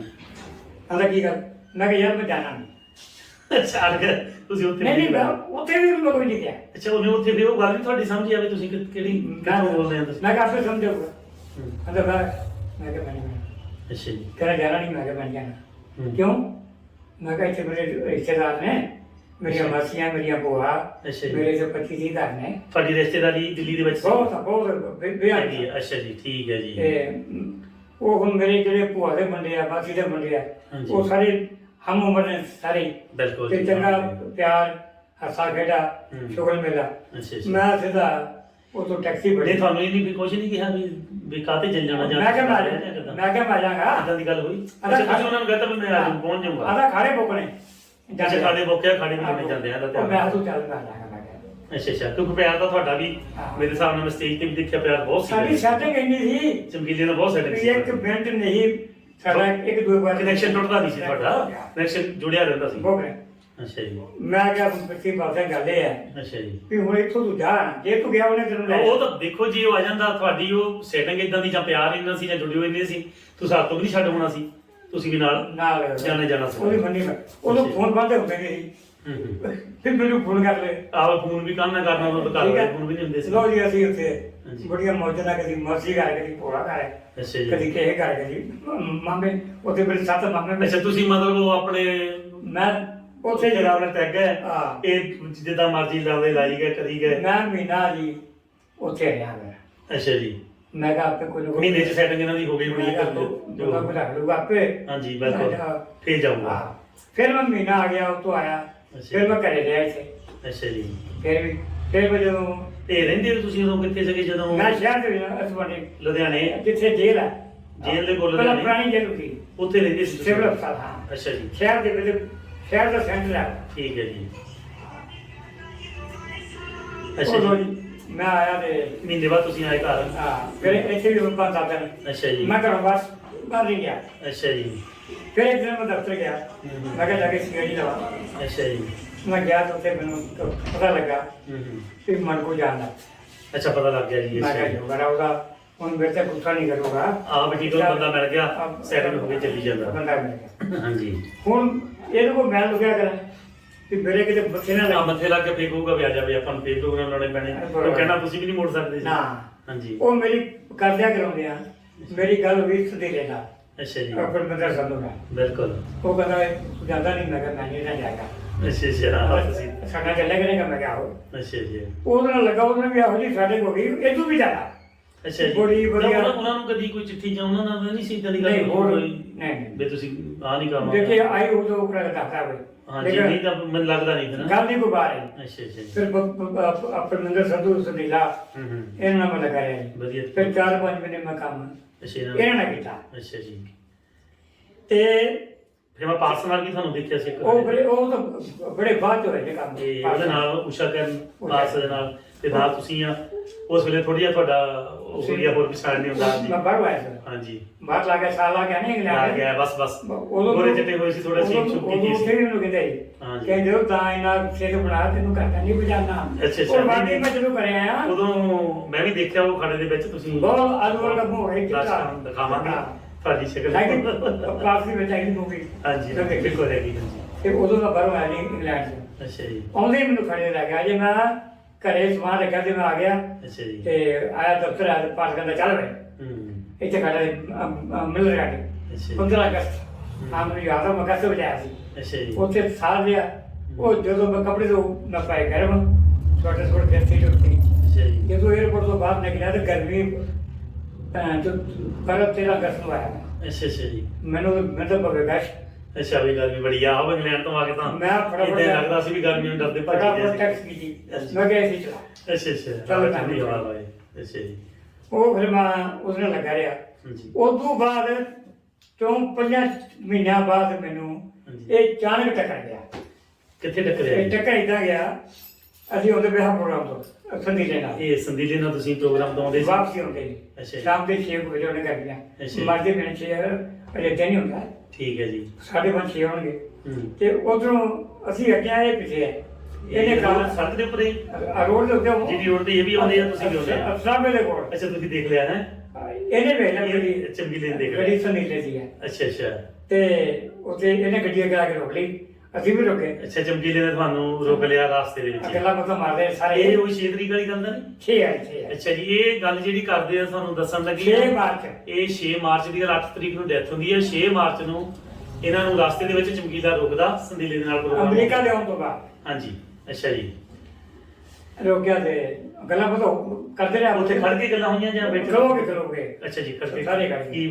ਆਂਦਾ ਕੀ ਕਰ ਮੈਂ ਕਿਹਾ ਯਾਰ ਮੈਂ ਜਾਣਾ ਨਹੀਂ ਅੱਛਾ ਅੜ ਗਏ ਤੁਸੀਂ ਉੱਥੇ ਨਹੀਂ ਨਹੀਂ ਮੈਂ ਉੱਥੇ ਵੀ ਮੈਂ ਕੋਈ ਨਹੀਂ ਗਿਆ। ਅੱਛਾ ਉਹਨੇ ਉੱਥੇ ਵੀ ਉਹ ਗੱਲ ਨਹੀਂ ਤੁਹਾਡੀ ਸਮਝ ਆਵੇ ਤੁਸੀਂ ਕਿ- ਕਿਹੜੀ ਕਿੱਥੋਂ ਬੋਲ ਰਹੇ ਹੋ ਤੁਸੀਂ? ਮੈਂ ਕਿਹਾ ਆਪੇ ਸਮਝਾਊਗਾ ਹੂੰ। ਆਂਦਾ ਮੈਂ ਮੈਂ ਕਿਹਾ ਨਹੀਂ ਬਹਿਣਾ ਅੱਛਾ ਜੀ। ਕਹਿੰਦਾ ਜਾਣਾ ਨਹੀਂ ਮੈਂ ਕਿਹਾ ਨਹੀਂ ਜਾਣਾ। ਹੂੰ। ਕਿਉਂ? ਮੈਂ ਕਿਹਾ ਇੱਥੇ ਮੇਰੇ ਰਿਸ਼ਤੇਦਾਰ ਨੇ ਮੇਰੀਆਂ। ਮਾਸੀਆਂ ਮੇਰੀਆਂ ਭੂਆ ਅੱਛਾ ਜੀ। ਮੇਰੇ ਜੋ 25 ਦੀ ਘਰ ਨੇ ਤੁਹਾਡੀ ਰਿਸ਼ਤੇਦਾਰੀ ਦਿੱਲੀ ਦੇ ਵਿੱਚ ਸੀ? ਬਹੁਤ ਬਹੁਤ ਵਿਆਹ ਹੈਗੀ ਹੈ ਅੱਛਾ ਜੀ ਠੀਕ ਹੈ ਜੀ ਤੇ ਉਹ ਹੁਣ ਮੇਰੇ ਜਿਹੜੇ ਭੂਆ ਦੇ ਮੁੰਡੇ ਆ ਮਾਸੀ ਦੇ ਮੁੰਡੇ ਆ ਹਾਂਜੀ। ਉਹ ਸਾਰੇ ਹਮ ਉਮਰ ਨੇ ਸਾਰੇ ਹੀ। ਬਿਲਕੁਲ ਤੇ ਜੀ, ਚੰਗਾ ਹਾਂ। ਪਿਆਰ ਹੱਸਾ ਖੇਡਾ ਹੂੰ। ਸ਼ੁਗਰ ਮੇਲਾ ਅੱਛਾ ਅੱਛਾ ਮੈਂ ਸਿੱਧਾ ਉਹ ਤੋਂ ਟੈਕਸੀ ਬੜੇ ਬੜੀ ਤੁਹਾਨੂੰ ਇਹ ਨਹੀਂ ਵੀ ਕੁਝ ਨਹੀਂ ਕਿਹਾ ਵੀ ਵੀ ਕਾਤੇ ਚੱਲ ਜਾਣਾ ਜਾਂ ਮੈਂ ਕਿਹਾ ਮੈਂ ਜਾਂ ਜਾ- ਕਿਹਾ ਮੈਂ ਜਾਗਾ ਏਦਾਂ ਦੀ ਗੱਲ ਹੋਈ ਅੱਛਾ ਤੁਸੀਂ ਉਹਨਾਂ ਨੂੰ ਕਹਤਾ ਮੈਂ ਆ ਜਾਊਂ, ਪਹੁੰਚ ਜਾਊਂਗਾ ਆਦਾ ਖਾੜੇ ਬੋਕਣੇ ਅੱਛਾ। ਖਾੜੇ ਬੋਕਿਆ ਵੀ ਨਹੀਂ ਜਾਂਦੇ ਆ ਉਹ ਮੈਂ ਤੂੰ ਚੱਲ ਮੈਂ ਕਿਹਾ ਅੱਛਾ ਅੱਛਾ ਕਿਉਂਕਿ ਪਿਆਰ ਤਾਂ ਤੁਹਾਡਾ ਵੀ ਹਾਂ। ਮੇਰੇ ਹਿਸਾਬ ਨਾਲ ਮੈਂ ਸਟੇਜ ਤੇ ਵੀ ਦੇਖਿਆ ਪਿਆਰ ਬਹੁਤ ਸੀ ਸਾਡੀ ਸੈਟਿੰਗ ਇੰਨੀ ਸੀ। ਚਮਕੀਲੇ ਨਾਲ ਬਹੁਤ ਸੈਟਿੰਗ ਵੀ ਸੀ ਇੱਕ ਮਿੰਟ ਨਹੀਂ ਸਾਡਾ ਇੱਕ ਦੋ ਵਾਰ ਕਨੈਕਸ਼ਨ ਟੁੱਟਦਾ ਨਹੀਂ ਸੀ ਤੁਹਾਡਾ। ਕਨੈਕਸ਼ਨ ਜੁੜਿਆ ਰਹਿੰਦਾ ਸੀ। ਬੋਕਣੇ ਅੱਛਾ ਜੀ। ਮੈਂ ਕਿਹਾ ਬੱਚੀ ਬਾਤਾਂ ਗੱਲ ਇਹ ਹੈ ਅੱਛਾ ਜੀ। ਵੀ ਹੁਣ ਇੱਥੋਂ ਤੂੰ ਜਾ ਜੇ ਤੂੰ ਗਿਆ ਉਹਨੇ ਤੈਨੂੰ ਲੈ ਉਹ ਤਾਂ ਦੇਖੋ ਜੀ ਉਹ ਆ ਜਾਂਦਾ ਤੁਹਾਡੀ ਉਹ ਸੈਟਿੰਗ ਇਦਾਂ ਦੀ ਜਾਂ ਪਿਆਰ ਇੰਨਾ ਸੀ ਜਾਂ ਜੁੜੇ ਹੋਏ ਇੰਨੇ ਸੀ ਤੁਸੀਂ ਸਾਥੋਂ ਵੀ ਨਹੀਂ ਛੱਡ ਹੋਣਾ ਸੀ। ਤੁਸੀਂ ਵੀ ਨਾਲ ਨਾਲ। ਜਾਣਾ ਜਾਣਾ ਸੀ ਉਹਦੀ ਮੰਨੀ ਮੈਂ। ਉਹਨੂੰ। ਫੋਨ ਬੰਦ ਹੁੰਦੇ ਹੂੰ ਹੂੰ। ਫਿਰ ਮੈਨੂੰ ਫੋਨ ਕਰ ਲੈ ਆਹ ਫੋਨ ਵੀ ਕਰਨਾ ਕਰਨਾ ਉਹ ਤਾਂ। ਵਾਲੇ ਫੋਨ ਵੀ ਨਹੀਂ ਹੁੰਦੇ ਸੀ। ਲਓ ਜੀ ਅਸੀਂ ਉੱਥੇ ਹਾਂਜੀ। ਬੜੀਆਂ ਮੌਜਾਂ ਨਾਲ ਕਦੀ ਮਰਜ਼ੀ ਕਰ ਕਦੀ ਭੋਲਾ ਕਰ ਅੱਛਾ ਜੀ। ਕਦੀ ਕਿਸੇ ਕਰ ਕਦੀ ਮਾਮੇ ਉੱਥੇ ਮੇਰੇ ਸੱਤ ਮਾਮੇ ਮੇਰੇ ਅੱਛਾ ਤੁਸੀਂ ਮਤਲਬ ਉਹ ਆਪਣੇ ਮੈਂ ਉੱਥੇ ਜਿਹੜਾ ਆਪਣੇ ਟੈਗ ਹੈ ਹਾਂ। ਇਹ ਜਿੱਦਾਂ ਮਰਜ਼ੀ ਲਾਉਂਦੇ ਲਾਈ ਗਏ ਕਰੀ ਗਏ? ਮੈਂ ਮਹੀਨਾ ਜੀ ਉੱਥੇ ਰਿਹਾ ਮੈਂ। ਅੱਛਾ ਜੀ। ਮੈਂ ਕਿਹਾ ਆਪੇ ਕੋਈ ਨਾ ਕੋਈ- ਮਹੀਨੇ ਚ ਸੈਟਿੰਗ ਇਹਨਾਂ ਦੀ ਹੋ ਗਈ ਹੋਣੀ ਹੈ ਕਿਹਾ ਜੋ ਮੈਂ ਰੱਖ ਲੂਗਾ ਆਪੇ। ਹਾਂਜੀ ਬਿਲਕੁਲ। ਫੇਰ ਜਾਊਗਾ। ਹਾਂ। ਫਿਰ ਮੈਂ ਮਹੀਨਾ ਆ ਗਿਆ ਉੱਥੋਂ ਆਇਆ। ਅੱਛਾ। ਫਿਰ ਮੈਂ ਘਰੇ ਰਿਹਾ ਇੱਥੇ। ਅੱਛਾ ਜੀ। ਫਿਰ ਵੀ ਫਿਰ ਮੈਂ ਜਦੋਂ ਤੇ ਰਹਿੰਦੇ ਹੋ ਤੁਸੀਂ ਉਦੋਂ ਕਿੱਥੇ ਸੀਗੇ ਜਦੋਂ? ਮੈਂ ਸ਼ਹਿਰ ਦੇ ਵਿੱਚ ਅਸਵਾਨੀ ਲੁਧਿਆਣੇ? ਜਿੱਥੇ ਜੇਲ੍ਹ ਹੈ। ਜੇਲ੍ਹ ਦੇ ਕੋਲ ਪਹਿਲਾਂ ਲੁਧਿਆਣੇ? ਪੁਰਾਣੀ ਜੇਲ੍ਹ ਸੀ ਉੱਥੇ ਰਹਿੰਦੇ ਸੀ ਤੁਸੀਂ? ਸਿਵਲ ਹਸਪਤਾਲ ਹਾਂ। ਅੱਛਾ ਜੀ। ਸ਼ਹਿਰ ਦੇ ਵਿੱਚ ਸ਼ਹਿਰ ਦਾ ਸੈਂਟਰ ਹੈ। ਠੀਕ ਹੈ ਜੀ। ਅੱਛਾ ਜੀ। ਮੈਂ ਆਇਆ ਤੇ ਮਹੀਨੇ ਬਾਅਦ ਤੁਸੀਂ ਆਏ ਘਰ। ਹਾਂ। ਫਿਰ ਇੱਥੇ ਵੀ ਬੰਦ ਆ ਗਿਆ ਅੱਛਾ ਜੀ। ਮੈਂ ਘਰੋਂ ਬਸ ਬਾਹਰ ਨਹੀਂ ਗਿਆ। ਅੱਛਾ ਜੀ। ਫਿਰ ਇੱਕ ਦਿਨ ਮੈਂ ਦਫ਼ਤਰ ਗਿਆ। ਮੈਂ ਕਿਹਾ ਜਾ ਕੇ ਸਿਗਰਟ ਲਵਾ ਅੱਛਾ ਜੀ। ਮੈਂ ਗਿਆ ਤਾਂ ਉੱਥੇ ਮੈਨੂੰ ਤਾਂ ਪਤਾ ਲੱਗਾ ਹੂੰ ਹੂੰ। ਕਿ ਮਨ ਕੋ ਜਾਣਾ ਅੱਛਾ ਪਤਾ ਲੱਗ ਗਿਆ ਜੀ ਮੈਂ ਕਿਹਾ ਅੱਛਾ ਜੋ। ਮੇਰਾ ਉਹਦਾ ਹੁਣ ਮੇਰੇ ਤੇ ਗੁੱਸਾ ਨਹੀਂ ਕਰੂਗਾ। ਆਪ ਠੀਕ ਉਹ ਬੰਦਾ ਮਿਲ ਗਿਆ ਸੈਟਲ ਹੋ ਕੇ ਚੱਲੀ ਜਾਂਦਾ। ਬੰਦਾ ਮਿਲ ਗਿਆ। ਹਾਂਜੀ। ਹੁਣ ਇਹਦੇ ਕੋ ਮੈਂ ਲੁਕਿਆ ਕਰਾਂ। ਕਿ ਮੇਰੇ ਕਿਤੇ ਬੱਚੇ ਨਾ ਆ ਲੱਗ। ਮੱਥੇ ਲੱਗ ਕੇ ਫੇਕੂਗਾ ਵੀ ਆ ਜਾਵੇ ਆਪਾਂ ਨੂੰ ਫੇਰ ਪ੍ਰੋਗਰਾਮ ਲਾਉਣੇ ਪੈਣੇ। ਉਹ ਕਹਿਣਾ ਤੁਸੀਂ ਵੀ ਨਹੀਂ ਮੋੜ ਸਕਦੇ ਸੀ ਨਾ। ਹਾਂਜੀ। ਉਹ ਮੇਰੀ ਕਰਦਿਆ ਕਰਾਉਂਦੇ ਆ। ਮੇਰੀ ਗੱਲ ਹੋਈ ਸਦੇਲੇ ਨਾਲ ਅੱਛਾ ਜੀ। ਫਿਰ ਬੰਦਰ ਸੰਧੂ ਨਾਲ ਬਿਲਕੁਲ। ਉਹ ਕਹਿੰਦਾ ਇਹ ਜਾਂਦਾ ਨਹੀਂ। ਮੈਂ ਮੈਂ ਨਹੀਂ ਨਾ ਜਾਗਾ ਅੱਛਾ ਅੱਛਾ। ਹਾਂ, ਤੁਸੀਂ। ਸਾਡਾ ਚੱਲਿਆ ਕਰੇਗਾ ਮੈਂ ਕਿਹਾ ਆਹੋ ਅੱਛਾ ਜੀ। ਉਹਦੇ ਨਾਲ ਲੱਗਾ ਉਹਨੇ ਵੀ ਆਹੋ ਜੀ ਸਾਡੇ ਕੋ ਗਈ ਇਹ ਤੋਂ ਵੀ ਜ਼ਿਆਦਾ ਅੱਛਾ ਜੀ। ਬੜੀ ਤਾਂ ਵਧੀਆ- ਉਹਨਾਂ ਉਹਨਾਂ ਨੂੰ ਕਦੀ ਕੋਈ ਚਿੱਠੀ ਜਾਂ ਉਹਨਾਂ ਨਾਲ ਨਹੀਂ ਸੀ ਇਦਾਂ ਦੀ ਗੱਲ ਨਹੀਂ ਹੋਰ ਹੋਈ? ਨਹੀਂ ਵੀ ਤੁਸੀਂ ਆ ਨਹੀਂ ਕਰਨਾ ਦੇਖੇ ਆਈ ਉਹ ਤੋਂ ਕਰ ਦੱਸਦਾ ਵੇ ਹਾਂਜੀ ਨਹੀਂ ਤਾਂ ਮੈਨੂੰ ਲੱਗਦਾ ਨਹੀਂ ਨਾ ਗੱਲ ਨਹੀਂ ਕੋ ਬਾਹਰ ਹੈ। ਅੱਛਾ ਅੱਛਾ ਜੀ ਫਿਰ ਆਪਰਮਿੰਦਰ ਸੰਧੂ ਸੁਨੀਲਾ ਹੂੰ ਹੂੰ। ਇਹਨਾਂ ਨਾਲ ਮੈਂ ਲਗਾਇਆ ਜੀ। ਵਧੀਆ। ਫਿਰ ਚਾਰ ਪੰਜ ਮਹੀਨੇ ਮੈਂ ਕੰਮ ਅੱਛਾ ਇਹਨਾਂ ਨਾਲ ਕੀਤਾ। ਅੱਛਾ ਜੀ। ਤੇ ਫਿਰ ਮੈਂ ਪਾਸ ਨਾਲ ਵੀ ਤੁਹਾਨੂੰ ਦੇਖਿਆ ਸੀ ਇੱਕ ਉਹ ਬੜੇ ਉਹ ਤਾਂ ਬੜੇ ਬਾਅਦ ਚ ਹੋਏ ਨੇ ਕੰਮ। ਤੇ ਉਹਦੇ ਨਾਲ ਉਸ਼ਾ ਕਰਨ ਪਾਸ ਦੇ ਨਾਲ ਤੇ ਨਾਲ ਤੁਸੀਂ ਆ। ਉਸ ਵੇਲੇ ਥੋੜੀ ਜਿਹਾ ਤੁਹਾਡਾ ਉਹ ਹੋ ਗਿਆ ਹੋਰ ਵਿਚਾਰ ਨਹੀਂ ਹੁੰਦਾ ਮੈਂ ਬਾਹਰ ਆਇਆ ਸੀ। ਹਾਂਜੀ। ਬਾਹਰ ਲਾ ਕੇ ਸਾਲ ਲਾ ਕੇ ਨਹੀਂ ਆ ਇੰਗਲੈਂਡ। ਗਿਆ ਬਸ ਬਸ। ਗੋਰੇ ਚਿੱਟੇ ਹੋਏ ਸੀ ਥੋੜਾ ਸ਼ੁਕ ਉਦੋਂ ਕੀਤੀ ਸੀ। ਵੀ ਮੈਨੂੰ ਕਹਿੰਦੇ ਹਾਂਜੀ। ਕਿ ਜਦੋਂ ਤਾਂ ਇਹਨਾਂ ਸਿਰ ਬਣਾ ਤੈਨੂੰ ਕਰਤਾ ਨਹੀਂ ਬਜਾਨਾ ਅੱਛਾ, ਅੱਛਾ। ਉਹ ਬਾਕੀ ਮੈਂ ਜਦੋਂ ਕਰਿਆ ਆ ਉਦੋਂ ਮੈਂ ਵੀ ਦੇਖਿਆ ਉਹ ਖੜੇ ਦੇ ਵਿੱਚ ਤੁਸੀਂ ਬਹੁਤ ਅਦਵਰ ਦਾ ਮੂੰਹ ਹੈ ਕਿਤਾ ਦਿਖਾਵਾਂਗੇ। ਤੁਹਾਡੀ ਸ਼ਕਲ ਲਾਈਕ ਕਾਫੀ ਵਿੱਚ ਆਈ ਮੂਵੀ ਹਾਂਜੀ ਤਾਂ ਦੇਖੀ। ਬਿਲਕੁਲ ਹੈਗੀ ਹਾਂਜੀ। ਤੇ ਉਦੋਂ ਦਾ ਬਾਹਰੋਂ ਆਇਆ ਨਹੀਂ ਇੰਗਲੈਂਡ ਤੋਂ। ਅੱਛਾ ਜੀ। ਆਉਂਦੇ ਹੀ ਮੈਨੂੰ ਖੜੇ ਲੱਗ ਗਿਆ ਜੇ ਮੈਂ ਘਰੇ ਸਮਾਨ ਰੱਖਿਆ ਤੇ ਮੈਂ ਆ ਗਿਆ। ਅੱਛਾ ਜੀ। ਤੇ ਆਇਆ ਦਫ਼ਤਰ ਆਇਆ ਤੇ ਪਾਸ ਕਰਦਾ ਚੱਲ ਬਈ ਹੂੰ। ਇੱਥੇ ਖੜਾ ਮਿਲ ਰਿਹਾ ਅੱਛਾ ਜੀ। 15 ਅਗਸਤ। ਆਮ ਨੂੰ ਯਾਦ ਆ ਮੈਂ ਕਸੇ ਵਜਾਇਆ ਸੀ। ਅੱਛਾ ਜੀ। ਉੱਥੇ ਸਾਰ ਲਿਆ। ਉਹ ਜਦੋਂ ਮੈਂ ਕੱਪੜੇ ਤੋਂ ਨਾ ਪਾਏ ਗਰਮ। ਛੋਟੇ ਛੋਟੇ ਦਿਨ ਸੀ ਅੱਛਾ ਜੀ। ਜਦੋਂ 에어ਪੋਰਟ ਤੋਂ ਬਾਹਰ ਨਿਕਲਿਆ ਤੇ ਗਰਮੀ ਅਹ, ਜੋ ਪਰ 13 ਅਗਸਤ ਨੂੰ ਆਇਆ। ਅੱਛਾ ਅੱਛਾ ਜੀ। ਮੈਨੂੰ ਮੈਂ ਤਾਂ ਬਵੇਗਾ ਅੱਛਾ ਵੀ ਗਰਮੀ ਬੜੀ ਆ ਉਹ ਇੰਗਲੈਂਡ ਤੋਂ ਆ ਕੇ ਤਾਂ ਮੈਂ ਫਟਾਫਟ ਏਦਾਂ ਲੱਗਦਾ ਸੀ ਵੀ ਗਰਮੀ ਨੂੰ ਡਰਦੇ ਭੱਜ ਗਏ ਟੈਕਸ ਸੀ। ਕੀਤੀ। ਮੈਂ ਕਿਹਾ ਸੀ ਚਲਾ ਅੱਛਾ ਅੱਛਾ ਚਲੋ ਧੰਨਵਾਦ। ਧੰਨਵਾਦ ਭਾਈ ਅੱਛਾ ਜੀ। ਉਹ ਫਿਰ ਮੈਂ ਨਾਲ ਲੱਗਾ ਰਿਹਾ। ਉਸ ਤੋਂ ਬਾਅਦ ਤੋਂ ਪੰਜਾਂ ਮਹੀਨਿਆਂ ਬਾਅਦ ਮੈਨੂੰ। ਇਹ ਅਚਾਨਕ ਟੱਕਰ ਗਿਆ। ਕਿੱਥੇ ਟੱਕਰਿਆ? ਇਹ? ਟੱਕਰ ਇਦਾਂ ਗਿਆ ਅਸੀਂ ਉਹਦੇ ਵਿਆਹ ਪ੍ਰੋਗਰਾਮ ਤੋਂ ਸੰਦੀਲੇ ਨਾਲ। ਇਹ ਸੰਦੀਲੇ ਨਾਲ ਤੁਸੀਂ ਪ੍ਰੋਗਰਾਮ ਤੋਂ ਆਉਂਦੇ ਸੀ? ਵਾਪਸੀ ਹੁੰਦੇ ਅੱਛਾ ਸੀ ਜੀ। ਸ਼ਾਮ ਦੇ 6 ਵਜੇ ਉਹਨੇ ਅੱਛਾ ਜੀ। ਮਰਦੇ ਮਿੰਟ 6 ਅਜੇ ਦਿਨ ਹੀ ਹੁੰਦਾ। ਠੀਕ ਹੈ ਜੀ। ਸਾਢੇ ਪੰਜ 6 ਹੋਣਗੇ। ਹੂੰ। ਤੇ ਉਧਰੋਂ ਅਸੀਂ ਅੱਗੇ ਆਏ ਪਿੱਛੇ ਆਏ। ਇਹਨੇ ਇਹ ਕਾਲ ਸੜਕ ਦੇ ਉੱਪਰ ਹੀ? ਰੋਡ ਦੇ ਉੱਤੇ ਜਿਹੜੀ ਰੋਡ ਤੇ ਇਹ ਵੀ ਆਉਂਦੇ ਆ ਤੁਸੀਂ ਵੀ ਆਉਂਦੇ ਆ? ਸਾਹਮਣੇ ਦੇ ਕੋਲ। ਅੱਛਾ ਤੁਸੀਂ ਦੇਖ ਲਿਆ ਹੈ ਇਹਨੇ ਵੇਖ ਲਿਆ ਨੇ ਦੇਖ ਲਿਆ। ਗੱਡੀ ਸੰਦੀਲੇ ਦੀ ਹੈ। ਅੱਛਾ ਅੱਛਾ। ਤੇ ਉੱਥੇ ਇਹਨੇ ਗੱਡੀ ਅੱਗੇ ਆ ਕੇ ਰੋਕ ਲਈ। ਅਸੀਂ ਵੀ ਰੁਕੇ। ਅੱਛਾ ਚਮਕੀਲੇ ਨੇ ਤੁਹਾਨੂੰ ਰੋਕ ਲਿਆ ਰਾਸਤੇ ਦੇ ਵਿੱਚ। ਅਗਲਾ ਮਤਲਬ ਮਾਰਦੇ ਸਾਰੇ। ਇਹ ਉਹ 6 ਤਰੀਕ ਵਾਲੀ ਗੱਲ ਨਹੀਂ? 6 ਹੈ 6 ਹੈ ਅੱਛਾ ਜੀ ਇਹ ਗੱਲ ਜਿਹੜੀ ਕਰਦੇ ਆ ਤੁਹਾਨੂੰ ਦੱਸਣ ਲੱਗੀ 6 ਆ ਮਾਰਚ। ਇਹ 6 ਮਾਰਚ ਦੀ ਗੱਲ 8 ਤਰੀਕ ਨੂੰ ਡੈਥ ਹੁੰਦੀ ਹੈ 6 ਮਾਰਚ ਨੂੰ ਇਹਨਾਂ ਨੂੰ ਰਸਤੇ ਦੇ ਵਿੱਚ ਚਮਕੀਲਾ ਰੋਕਦਾ ਸੰਦੀਲੇ ਦੇ ਨਾਲ ਪ੍ਰੋਗਰਾਮ ਅਮਰੀਕਾ ਦੇ ਆਉਣ ਤੋਂ ਬਾਅਦ। ਹਾਂਜੀ ਅੱਛਾ ਜੀ। ਰੋਕਿਆ ਤੇ ਗੱਲਾਂ ਪਤਾ ਕਰਦੇ ਰਹੇ ਉੱਥੇ ਖੜ ਕੇ ਗੱਲਾਂ ਹੋਈਆਂ ਜਾਂ ਬੈਠੇ ਖਲੋਗੇ ਖਲੋਗੇ ਅੱਛਾ ਜੀ ਖੜ ਕੇ। ਸਾਰੇ ਖੜ ਕੇ।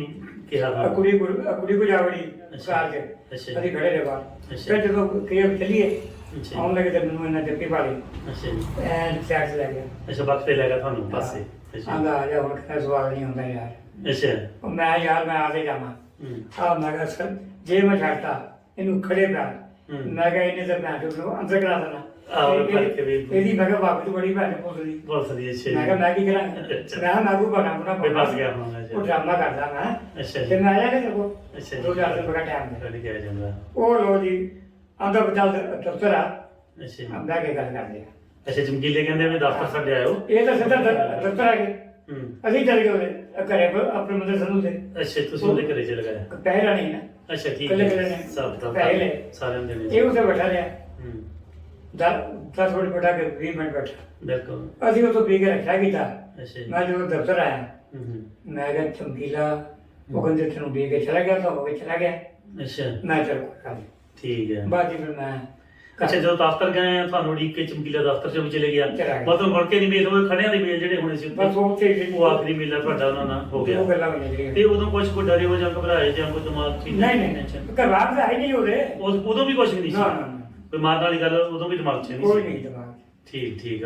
ਕਿਹਾ? ਕੁੜੀ ਗੁਰ- ਕੁੜੀ ਕੋ ਜਾਵੜੀ ਅੱਛਾ। ਕਾਰ ਅੱਛਾ। ਅਸੀਂ ਖੜੇ ਰਹੇ ਬਾਹਰ। ਅੱਛਾ। ਫਿਰ ਜਦੋਂ ਚੱਲੀਏ ਅੱਛਾ। ਆਉਣ ਲੱਗੇ ਤੇ ਮੈਨੂੰ ਇਹਨਾਂ ਜੱਫੀ ਪਾ ਲਈ ਅੱਛਾ ਜੀ। ਐਂਡ ਸਾਈਡ ਲੈ ਗਿਆ। ਅੱਛਾ ਵਕਤ ਤੇ ਲੱਗਾ ਤੁਹਾਨੂੰ ਪਾਸੇ ਅੱਛਾ ਆਂਦਾ ਆ ਜਾ ਹੁਣ ਕਿਹੜਾ ਸਵਾਲ ਨਹੀਂ ਹੁੰਦਾ ਯਾਰ। ਅੱਛਾ। ਉਹ ਮੈਂ ਯਾਰ ਮੈਂ ਆਦੇ ਜਾਵਾਂ। ਹੂੰ। ਆ ਮੈਂ ਕਿਹਾ ਸਰ ਜੇ ਮੈਂ ਛੱਡਤਾ ਇਹਨੂੰ ਖੜੇ ਪਿਆ ਹੂੰ। ਮੈਂ ਕਿਹਾ ਇਹਨੇ ਤਾਂ ਮੈਂ ਨੂੰ ਅੰਦਰ ਕਰਾ ਦੇਣਾ। ਆਹੋ, ਫੜ ਕੇ ਵੀ- ਇਹਦੀ ਮੈਂ ਕਿਹਾ ਬਾਪ ਦੀ ਬੜੀ ਭੈਣ ਪੁੱਛਦੀ ਬਹੁਤ ਸਹੀ ਅੱਛਾ ਜੀ ਮੈਂ ਕਿਹਾ ਮੈਂ ਕੀ ਕਰਾਂ? ਮੈਂ ਅੱਛਾ। ਕਿਹਾ ਮੈਂ ਕੋ ਬਣਾ ਬਣਾ। ਵੀ ਫਸ ਗਿਆ ਹੋਣਾ ਜੀ। ਉਹ ਡਰਾਮਾ ਕਰਦਾ ਮੈਂ। ਅੱਛਾ ਜੀ। ਤੇ ਮੈਂ ਆਇਆ ਕਿ ਸਗੋਂ ਅੱਛਾ ਜੀ। ਦੋ ਚਾਰ ਦਿਨ ਬੜਾ ਟਾਈਮ ਦੇ ਕੱਢ ਕੇ ਆ ਜਾਂਦਾ। ਉਹ ਲੋ ਜੀ ਆਂਦਾ ਬਚਾਲ ਦਫਤਰ ਆ। ਅੱਛਾ ਜੀ। ਆ ਬਹਿ ਕੇ ਗੱਲ ਕਰਦੇ ਆ। ਅੱਛਾ ਚਮਕੀਲੇ ਕਹਿੰਦੇ ਵੀ ਦਫ਼ਤਰ ਸਾਡੇ ਆਇਓ। ਇਹ ਤਾਂ ਸਿੱਧਾ ਦ- ਦਫਤਰ ਆ ਗਏ। ਹੂੰ। ਅਸੀਂ ਚੱਲ ਗਏ ਉਹਦੇ ਘਰੇ ਪ- ਆਪਣੇ ਮੰਦਰ ਸਾਨੂੰ ਤੇ ਅੱਛਾ ਤੁਸੀਂ ਉਹਦੇ ਘਰੇ ਚਲੇ ਗਏ? ਪਹਿਰਾ ਨਹੀਂ ਨਾ। ਅੱਛਾ ਠੀਕ ਇਕੱਲੇ ਹੈ। ਇਕੱਲੇ ਨੇ। ਸਭ ਦਾ ਪੈਸੇ ਲਏ। ਸਾਰਿਆਂ ਦੇ ਇਹ ਨੇ ਉੱਥੇ ਬੈਠਾ ਰਿਹਾ। ਹੂੰ। ਦਸ ਮਿੰਟ ਬੈਠਾ ਕੇ 20 ਮਿੰਟ ਬੈਠਾ। ਬਿਲਕੁਲ। ਅਸੀਂ ਉਹ ਤੋਂ ਪੀ ਕੇ ਰੱਖਿਆ ਕੀਤਾ ਅੱਛਾ ਜੀ। ਮੈਂ ਜਦੋਂ ਦਫ਼ਤਰ ਆਇਆ ਹੂੰ ਹੂੰ। ਮੈਂ ਕਿਹਾ ਚਮਕੀਲਾ ਉਹ ਕਹਿੰਦੇ ਤੈਨੂੰ ਪੀ ਕੇ ਚਲਾ ਗਿਆ ਤਾਂ ਹੋ ਕੇ ਚਲਾ ਗਿਆ। ਅੱਛਾ। ਮੈਂ ਚਲ ਕਰ ਠੀਕ ਹੈ। ਵਿੱਚ ਫਿਰ ਮੈਂ ਅੱਛਾ ਜਦੋਂ ਦਫ਼ਤਰ ਗਏ ਆ ਤੁਹਾਨੂੰ ਉਡੀਕ ਕੇ ਚਮਕੀਲਾ ਦਫ਼ਤਰ ਚੋਂ ਵੀ ਚਲੇ ਗਿਆ। ਚਲਾ ਗਿਆ। ਮਤਲਬ ਮੁੜ ਕੇ ਨਹੀਂ ਮੇਲ ਹੋਏ ਖੜਿਆਂ ਦੇ ਮੇਲ ਜਿਹੜੇ ਹੋਣੇ ਸੀ ਉੱਥੇ। ਬਸ ਉਹ ਉੱਥੇ ਹੀ- ਉਹ ਆਖਰੀ ਮੇਲ ਆ ਤੁਹਾਡਾ ਉਹਨਾਂ ਨਾਲ ਹੋ ਗਿਆ। ਉਹ ਗੱਲਾਂ ਤੇ ਉਦੋਂ ਕੁਝ ਕੋ ਡਰੇ ਹੋ ਜਾਂ ਘਬਰਾਏ ਜਾਂ ਕੋਈ ਦਿਮਾਗ ਠੀਕ ਨਹੀਂ ਨਹੀਂ। ਨਹੀਂ ਘਰ ਤਾਂ ਹੈ ਨਹੀਂ ਉਹਦੇ ਉਦੋਂ ਉਦੋਂ ਵੀ ਕੁਝ ਨਹੀਂ ਸੀ। ਨਾ, ਨਾ, ਨਾ। ਕੋਈ ਮਾਰਨ ਵਾਲੀ ਗੱਲ ਉਦੋਂ ਵੀ ਦਿਮਾਗ 'ਚ ਨਹੀਂ ਕੋਈ ਸੀ। ਨਹੀਂ ਦਿਮਾਗ ਠੀਕ ਠੀਕ